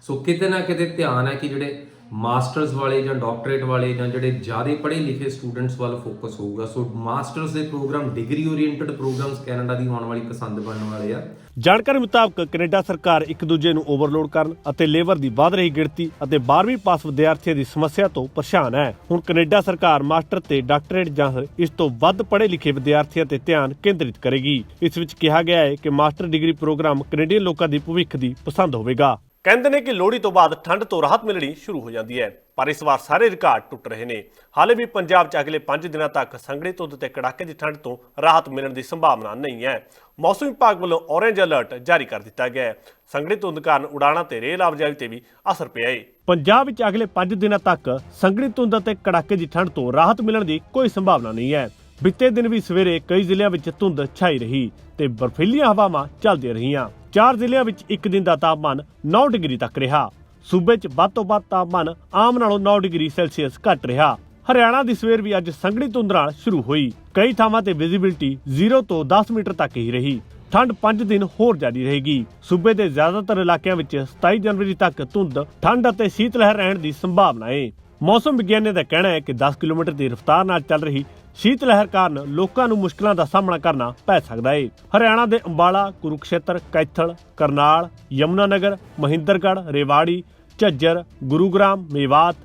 ਸੋ ਕਿਤੇ ਨਾ ਕਿਤੇ ਧਿਆਨ ਹੈ ਕਿ ਜਿਹੜੇ ਮਾਸਟਰਸ ਵਾਲੇ ਜਾਂ ਡਾਕਟਰੇਟ ਵਾਲੇ ਜਾਂ ਜਿਹੜੇ ਜ਼ਿਆਦਾ ਪੜ੍ਹੇ ਲਿਖੇ ਸਟੂਡੈਂਟਸ ਵੱਲ ਫੋਕਸ ਹੋਊਗਾ। ਸੋ ਮਾਸਟਰਸ ਦੇ programme degree oriented programmes Canada ਦੀ ਆਉਣ ਵਾਲੀ ਪਸੰਦ ਬਣਨ ਵਾਲੇ ਆ। ਜਾਣਕਾਰੀ ਮੁਤਾਬਕ ਕੈਨੇਡਾ ਸਰਕਾਰ ਇੱਕ ਦੂਜੇ ਨੂੰ ਓਵਰਲੋਡ ਕਰਨ ਅਤੇ ਲੇਬਰ ਦੀ ਵਧ ਰਹੀ ਗਿਣਤੀ ਅਤੇ 12ਵੀਂ ਪਾਸ ਵਿਦਿਆਰਥੀਆਂ ਦੀ ਸਮੱਸਿਆ ਤੋਂ ਪਰੇਸ਼ਾਨ ਹੈ। ਹੁਣ ਕੈਨੇਡਾ ਸਰਕਾਰ ਮਾਸਟਰ ਤੇ ਡਾਕਟਰੇਟ ਜਾਂ ਇਸ ਤੋਂ ਵੱਧ ਪੜ੍ਹੇ ਲਿਖੇ ਵਿਦਿਆਰਥੀਆਂ ਤੇ ਧਿਆਨ ਕੇਂਦਰਿਤ ਕਰੇਗੀ। ਇਸ ਵਿੱਚ ਕਿਹਾ ਗਿਆ ਹੈ ਕਿ ਮਾਸਟਰ ਡਿਗਰੀ ਪ੍ਰੋਗਰਾਮ ਕੈਨੇਡੀਅਨ ਲੋਕਾਂ ਦੀ ਭਵਿੱਖ ਦੀ ਪਸੰਦ ਹੋਵੇਗਾ। ਕਹਿੰਦੇ ਨੇ ਕਿ ਲੋਹੜੀ ਤੋਂ ਬਾਅਦ ਠੰਡ ਤੋਂ ਰਾਹਤ ਮਿਲਣੀ ਸ਼ੁਰੂ ਹੋ ਜਾਂਦੀ ਹੈ, ਪਰ ਇਸ ਵਾਰ ਸਾਰੇ ਰਿਕਾਰਡ ਟੁੱਟ ਰਹੇ ਨੇ। ਹਾਲੇ ਵੀ ਪੰਜਾਬ 'ਚ ਅਗਲੇ 5 ਦਿਨਾਂ ਤੱਕ ਸੰਘਣੀ ਧੁੰਦ ਤੇ ਕੜਾਕੇ ਦੀ ਠੰਡ ਤੋਂ ਰਾਹਤ ਮਿਲਣ ਦੀ ਸੰਭਾਵਨਾ ਨਹੀਂ ਹੈ। ਮੌਸਮ ਵਿਭਾਗ ਵੱਲੋਂ ਔਰੇਂਜ ਅਲਰਟ ਜਾਰੀ ਕਰ ਦਿੱਤਾ ਗਿਆ ਹੈ। ਸੰਘਣੀ ਧੁੰਦ ਕਾਰਨ ਉਡਾਣਾਂ ਤੇ ਰੇਲ ਆਵਾਜਾਈ ਤੇ ਵੀ ਅਸਰ ਪਿਆ ਹੈ ਪੰਜਾਬ ਵਿੱਚ ਅਗਲੇ 5 ਦਿਨਾਂ ਤੱਕ ਸੰਘਣੀ ਧੁੰਦ ਅਤੇ ਕੜਾਕੇ ਦੀ ਠੰਡ ਤੋਂ ਰਾਹਤ ਮਿਲਣ ਦੀ ਕੋਈ ਸੰਭਾਵਨਾ ਨਹੀਂ ਹੈ। ਬੀਤੇ ਦਿਨ ਵੀ ਸਵੇਰੇ ਕਈ ਜ਼ਿਲ੍ਹਿਆਂ ਵਿੱਚ ਧੁੰਦ ਛਾਈ ਰਹੀ ਤੇ ਬਰਫੀਲੀਆਂ ਹਵਾਵਾਂ ਚੱਲਦੀਆਂ ਰਹੀਆਂ। ਚਾਰ ਜ਼ਿਲ੍ਹਿਆਂ ਵਿੱਚ ਇੱਕ ਦਿਨ ਦਾ ਤਾਪਮਾਨ 9 ਡਿਗਰੀ ਤੱਕ ਰਿਹਾ। ਸੂਬੇ 'ਚ ਵੱਧ ਤੋਂ ਵੱਧ ਤਾਪਮਾਨ ਆਮ ਨਾਲੋਂ 9 ਡਿਗਰੀ ਸੈਲਸੀਅਸ ਘੱਟ ਰਿਹਾ। ਹਰਿਆਣਾ ਦੀ ਸਵੇਰ ਵੀ ਅੱਜ ਸੰਘਣੀ ਧੁੰਦ ਨਾਲ ਸ਼ੁਰੂ ਹੋਈ। ਕਈ ਥਾਵਾਂ ਤੇ ਵਿਜ਼ਿਬਿਲਟੀ 0 ਤੋਂ 10 ਮੀਟਰ ਤੱਕ ਹੀ ਰਹੀ। ਠੰਡ 5 ਦਿਨ ਹੋਰ ਜਾਰੀ ਰਹੇਗੀ। ਸੂਬੇ ਦੇ ਜ਼ਿਆਦਾਤਰ ਇਲਾਕਿਆਂ ਵਿੱਚ 27 ਜਨਵਰੀ ਤੱਕ ਧੁੰਦ ਠੰਡ ਅਤੇ ਸੀਤ ਲਹਿਰ ਰਹਿਣ ਦੀ ਸੰਭਾਵਨਾ ਹੈ ਮੌਸਮ ਵਿਗਿਆਨੀਆਂ ਦਾ ਕਹਿਣਾ ਹੈ ਕਿ 10 ਕਿਲੋਮੀਟਰ ਦੀ ਰਫ਼ਤਾਰ ਨਾਲ ਚੱਲ ਰਹੀ ਸ਼ੀਤ ਲਹਿਰ ਕਾਰਨ ਲੋਕਾਂ ਨੂੰ ਮੁਸ਼ਕਲਾਂ ਦਾ ਸਾਹਮਣਾ ਕਰਨਾ ਪੈ ਸਕਦਾ ਹੈ ਹਰਿਆਣਾ ਦੇ ਅੰਬਾਲਾ, ਕੁਰੂਕਸ਼ੇਤਰ, ਕੈਥਲ, ਕਰਨਾਲ, ਯਮੁਨਾਨਗਰ, ਮਹਿੰਦਰਗੜ੍ਹ, ਰੇਵਾੜੀ, ਝੱਜਰ, ਗੁਰੂਗ੍ਰਾਮ, ਮੇਵਾਤ,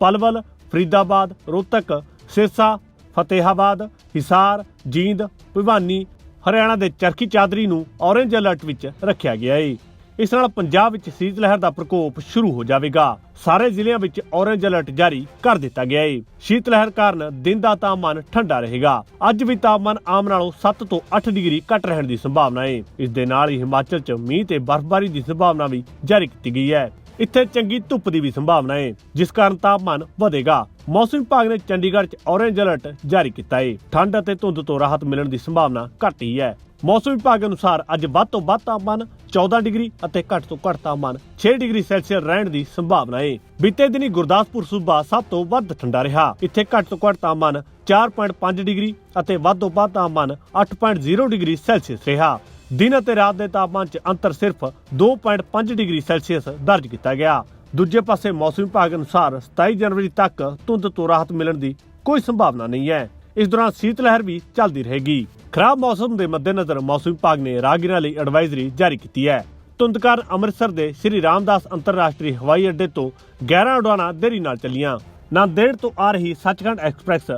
ਪਲਵਲ, ਫਰੀਦਾਬਾਦ, ਰੋਹਤਕ, ਸਿਰਸਾ, ਫਤਿਹਾਬਾਦ, ਹਿਸਾਰ, ਜੀਂਦ, ਭਿਵਾਨੀ, ਹਰਿਆਣਾ ਦੇ ਚਰਖੀ ਚਾਦਰੀ ਨੂੰ ਔਰੇਂਜ ਅਲਰਟ ਵਿੱਚ ਰੱਖਿਆ ਗਿਆ ਹੈ ਇਸ ਨਾਲ ਪੰਜਾਬ ਵਿੱਚ ਸੀਤ ਲਹਿਰ ਦਾ ਪ੍ਰਕੋਪ ਸ਼ੁਰੂ ਹੋ ਜਾਵੇਗਾ। ਸਾਰੇ ਜ਼ਿਲ੍ਹਿਆਂ ਵਿੱਚ ਔਰੇਂਜ ਅਲਰਟ ਜਾਰੀ ਕਰ ਦਿੱਤਾ ਗਿਆ ਹੈ ਸ਼ੀਤ ਲਹਿਰ ਕਾਰਨ ਦਿਨ ਦਾ ਤਾਪਮਾਨ ਠੰਡਾ ਰਹੇਗਾ। ਅੱਜ ਵੀ ਤਾਪਮਾਨ ਆਮ ਨਾਲੋਂ 7 ਤੋਂ 8 ਡਿਗਰੀ ਘੱਟ ਰਹਿਣ ਦੀ ਸੰਭਾਵਨਾ ਹੈ ਇਸ ਦੇ ਨਾਲ ਹੀ ਹਿਮਾਚਲ 'ਚ ਮੀਂਹ ਤੇ ਬਰਫ਼ਬਾਰੀ ਦੀ ਸੰਭਾਵਨਾ ਵੀ ਜਾਰੀ ਕੀਤੀ ਗਈ ਹੈ। ਇੱਥੇ ਚੰਗੀ ਧੁੱਪ ਦੀ ਵੀ ਸੰਭਾਵਨਾ ਹੈ ਜਿਸ ਕਾਰਨ ਤਾਪਮਾਨ ਵਧੇਗਾ। ਮੌਸਮ ਵਿਭਾਗ ਨੇ ਚੰਡੀਗੜ੍ਹ 'ਚ ਔਰੇਂਜ ਅਲਰਟ ਜਾਰੀ ਕੀਤਾ ਹੈ ਠੰਡ ਅਤੇ ਧੁੰਦ ਤੋਂ ਰਾਹਤ ਮਿਲਣ ਦੀ ਸੰਭਾਵਨਾ ਘੱਟ ਹੀ ਹੈ। ਮੌਸਮ ਵਿਭਾਗ ਅਨੁਸਾਰ ਅੱਜ ਵੱਧ ਤੋਂ ਵੱਧ ਤਾਪਮਾਨ 14 ਡਿਗਰੀ ਅਤੇ ਘੱਟ ਤੋਂ ਘੱਟ ਤਾਪਮਾਨ 6 ਡਿਗਰੀ ਸੈਲਸੀਅਸ ਰਹਿਣ ਦੀ ਸੰਭਾਵਨਾ ਹੈ ਬੀਤੇ ਦਿਨੀ ਗੁਰਦਾਸਪੁਰ, ਸੂਬਾ ਸਭ ਤੋਂ ਵੱਧ ਠੰਡਾ ਰਿਹਾ। ਇੱਥੇ ਘੱਟ ਤੋਂ ਘੱਟ ਤਾਪਮਾਨ 4.5 ਡਿਗਰੀ ਅਤੇ ਵੱਧ ਤੋਂ ਵੱਧ ਤਾਪਮਾਨ 8.0 ਡਿਗਰੀ ਸੈਲਸੀਅਸ ਰਿਹਾ। ਦਿਨ ਅਤੇ ਰਾਤ ਦੇ ਤਾਪਮਾਨ 'ਚ ਅੰਤਰ ਸਿਰਫ 2.5 ਡਿਗਰੀ ਸੈਲਸੀਅਸ ਦਰਜ ਕੀਤਾ ਗਿਆ। ਦੂਜੇ ਪਾਸੇ ਮੌਸਮ ਵਿਭਾਗ ਅਨੁਸਾਰ 27 ਜਨਵਰੀ ਤੱਕ ਧੁੰਦ ਤੋਂ ਰਾਹਤ ਮਿਲਣ ਦੀ ਕੋਈ ਸੰਭਾਵਨਾ ਨਹੀਂ ਹੈ। ਇਸ ਦੌਰਾਨ ਸੀਤ ਲਹਿਰ ਵੀ ਚੱਲਦੀ ਰਹੇਗੀ। ਖਰਾਬ ਮੌਸਮ ਦੇ ਮੱਦੇਨਜ਼ਰ ਮੌਸਮ ਵਿਭਾਗ ਨੇ ਰਾਹਗੀਰਾਂ ਲਈ ਐਡਵਾਈਜ਼ਰੀ ਜਾਰੀ ਕੀਤੀ ਹੈ। ਧੁੰਦ ਕਾਰਨ ਅੰਮ੍ਰਿਤਸਰ ਦੇ ਸ੍ਰੀ ਰਾਮਦਾਸ ਅੰਤਰਰਾਸ਼ਟਰੀ ਹਵਾਈ ਅੱਡੇ ਤੋਂ 11 ਉਡਾਣਾਂ ਦੇਰੀ ਨਾਲ ਚੱਲੀਆਂ। ਨਾਂਦੇੜ ਤੋਂ ਆ ਰਹੀ ਸੱਚਖੰਡ ਐਕਸਪ੍ਰੈਸ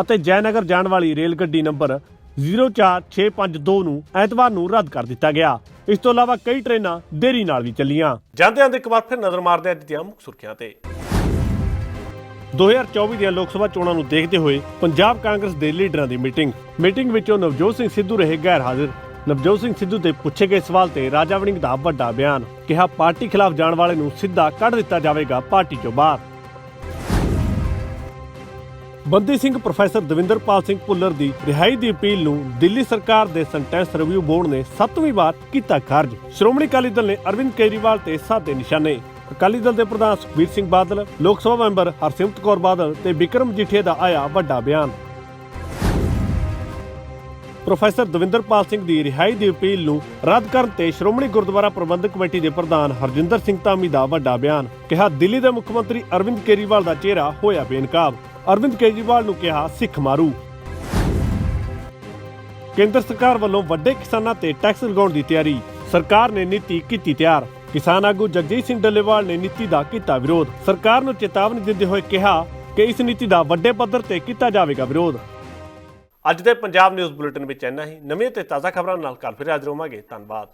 ਅਤੇ ਜੈਨਗਰ ਜਾਣ ਵਾਲੀ ਰੇਲ ਗੱਡੀ ਨੰਬਰ 04652 ਨੂੰ ਐਤਵਾਰ ਨੂੰ ਰੱਦ ਕਰ ਦਿੱਤਾ ਗਿਆ। ਇਸ ਤੋਂ ਇਲਾਵਾ ਕਈ ਟ੍ਰੇਨਾਂ ਦੇਰੀ ਨਾਲ ਵੀ ਚੱਲੀਆਂ। ਜਾਂਦੇ ਜਾਂਦੇ ਇੱਕ ਵਾਰ ਫਿਰ ਨਜ਼ਰ ਮਾਰਦੇ ਹਾਂ ਅੱਜ ਦੀਆਂ ਮੁੱਖ ਸੁਰਖੀਆਂ ਤੇ। 2024 ਦੀਆਂ ਲੋਕ ਸਭਾ ਚੋਣਾਂ ਨੂੰ ਦੇਖਦੇ ਹੋਏ ਪੰਜਾਬ ਕਾਂਗਰਸ ਦੇ ਲੀਡਰਾਂ ਦੀ ਮੀਟਿੰਗ। ਮੀਟਿੰਗ ਵਿੱਚੋਂ ਨਵਜੋਤ ਸਿੰਘ ਸਿੱਧੂ ਰਹੇ ਗੈਰ ਹਾਜ਼ਰ। ਨਵਜੋਤ ਸਿੰਘ ਸਿੱਧੂ ਦੇ ਪੁੱਛੇ ਗਏ ਸਵਾਲ ਤੇ ਰਾਜਾ ਵੜਿੰਗ ਦਾ ਵੱਡਾ ਬਿਆਨ, ਕਿਹਾ ਪਾਰਟੀ ਖਿਲਾਫ ਜਾਣ ਵਾਲੇ ਨੂੰ ਸਿੱਧਾ ਕੱਢ ਦਿੱਤਾ ਜਾਵੇਗਾ ਪਾਰਟੀ ਚੋਂ ਬਾਹਰ। ਬੰਦੀ ਸਿੰਘ ਪ੍ਰੋਫੈਸਰ ਦਵਿੰਦਰਪਾਲ ਸਿੰਘ ਭੁੱਲਰ ਦੀ ਰਿਹਾਈ ਦੀ ਅਪੀਲ ਨੂੰ ਦਿੱਲੀ ਸਰਕਾਰ ਦੇ ਸੈਂਟੈਂਸ ਰਿਵਿਊ ਬੋਰਡ ਨੇ 7ਵੀਂ ਵਾਰ ਕੀਤਾ ਖਾਰਜ। ਸ਼੍ਰੋਮਣੀ ਅਕਾਲੀ ਦਲ ਨੇ ਅਰਵਿੰਦ ਕੇਜਰੀਵਾਲ ਤੇ ਸਾਧੇ ਨਿਸ਼ਾਨੇ। ਅਕਾਲੀ ਦਲ ਦੇ ਪ੍ਰਧਾਨ ਸੁਖਬੀਰ ਸਿੰਘ ਬਾਦਲ, ਲੋਕ ਸਭਾ ਮੈਂਬਰ ਹਰਸਿਮਰਤ ਕੌਰ ਬਾਦਲ ਤੇ ਵਿਕਰਮ ਜੀਠੇ ਦਾ ਆਇਆ ਵੱਡਾ ਬਿਆਨ। ਪ੍ਰੋਫੈਸਰ ਦਵਿੰਦਰਪਾਲ ਸਿੰਘ ਦੀ ਰਿਹਾਈ ਦੀ ਅਪੀਲ ਨੂੰ ਰੱਦ ਕਰਨ ਤੇ ਸ਼੍ਰੋਮਣੀ ਗੁਰਦੁਆਰਾ ਪ੍ਰਬੰਧਕ ਕਮੇਟੀ ਦੇ ਪ੍ਰਧਾਨ ਹਰਜਿੰਦਰ ਸਿੰਘ ਧਾਮੀ ਦਾ ਵੱਡਾ ਬਿਆਨ, ਕਿਹਾ ਦਿੱਲੀ ਦੇ ਮੁੱਖ ਮੰਤਰੀ ਅਰਵਿੰਦ ਕੇਜਰੀਵਾਲ ਦਾ ਚਿਹਰਾ ਹੋਇਆ ਬੇਨਕਾਬ। ਅਰਵਿੰਦ ਕੇਜਰੀਵਾਲ ਨੂੰ ਕਿਹਾ ਸਿੱਖ ਮਾਰੂ। ਕੇਂਦਰ ਸਰਕਾਰ ਵੱਲੋਂ ਵੱਡੇ ਕਿਸਾਨਾਂ ਤੇ ਟੈਕਸ ਲਗਾਉਣ ਦੀ ਤਿਆਰੀ, ਸਰਕਾਰ ਨੇ ਨੀਤੀ ਕੀਤੀ ਤਿਆਰ। ਕਿਸਾਨ ਆਗੂ ਜਗਜੀਤ ਸਿੰਘ ਡੱਲੇਵਾਲ ਨੇ ਨੀਤੀ ਦਾ ਕੀਤਾ ਵਿਰੋਧ। ਸਰਕਾਰ ਨੂੰ ਚੇਤਾਵਨੀ ਦਿੰਦੇ ਹੋਏ ਕਿਹਾ ਕਿ ਇਸ ਨੀਤੀ ਦਾ ਵੱਡੇ ਪੱਧਰ ਤੇ ਕੀਤਾ ਜਾਵੇਗਾ ਵਿਰੋਧ। ਅੱਜ ਦੇ ਪੰਜਾਬ ਨਿਊਜ਼ ਬੁਲੇਟਿਨ ਵਿੱਚ ਇੰਨਾ ਹੀ। ਨਵੀਂ ਤੇ ਤਾਜ਼ਾ ਖਬਰਾਂ ਨਾਲ ਕੱਲ ਫਿਰ ਹਾਜ਼ਰ ਹੋਵਾਂਗੇ। ਧੰਨਵਾਦ।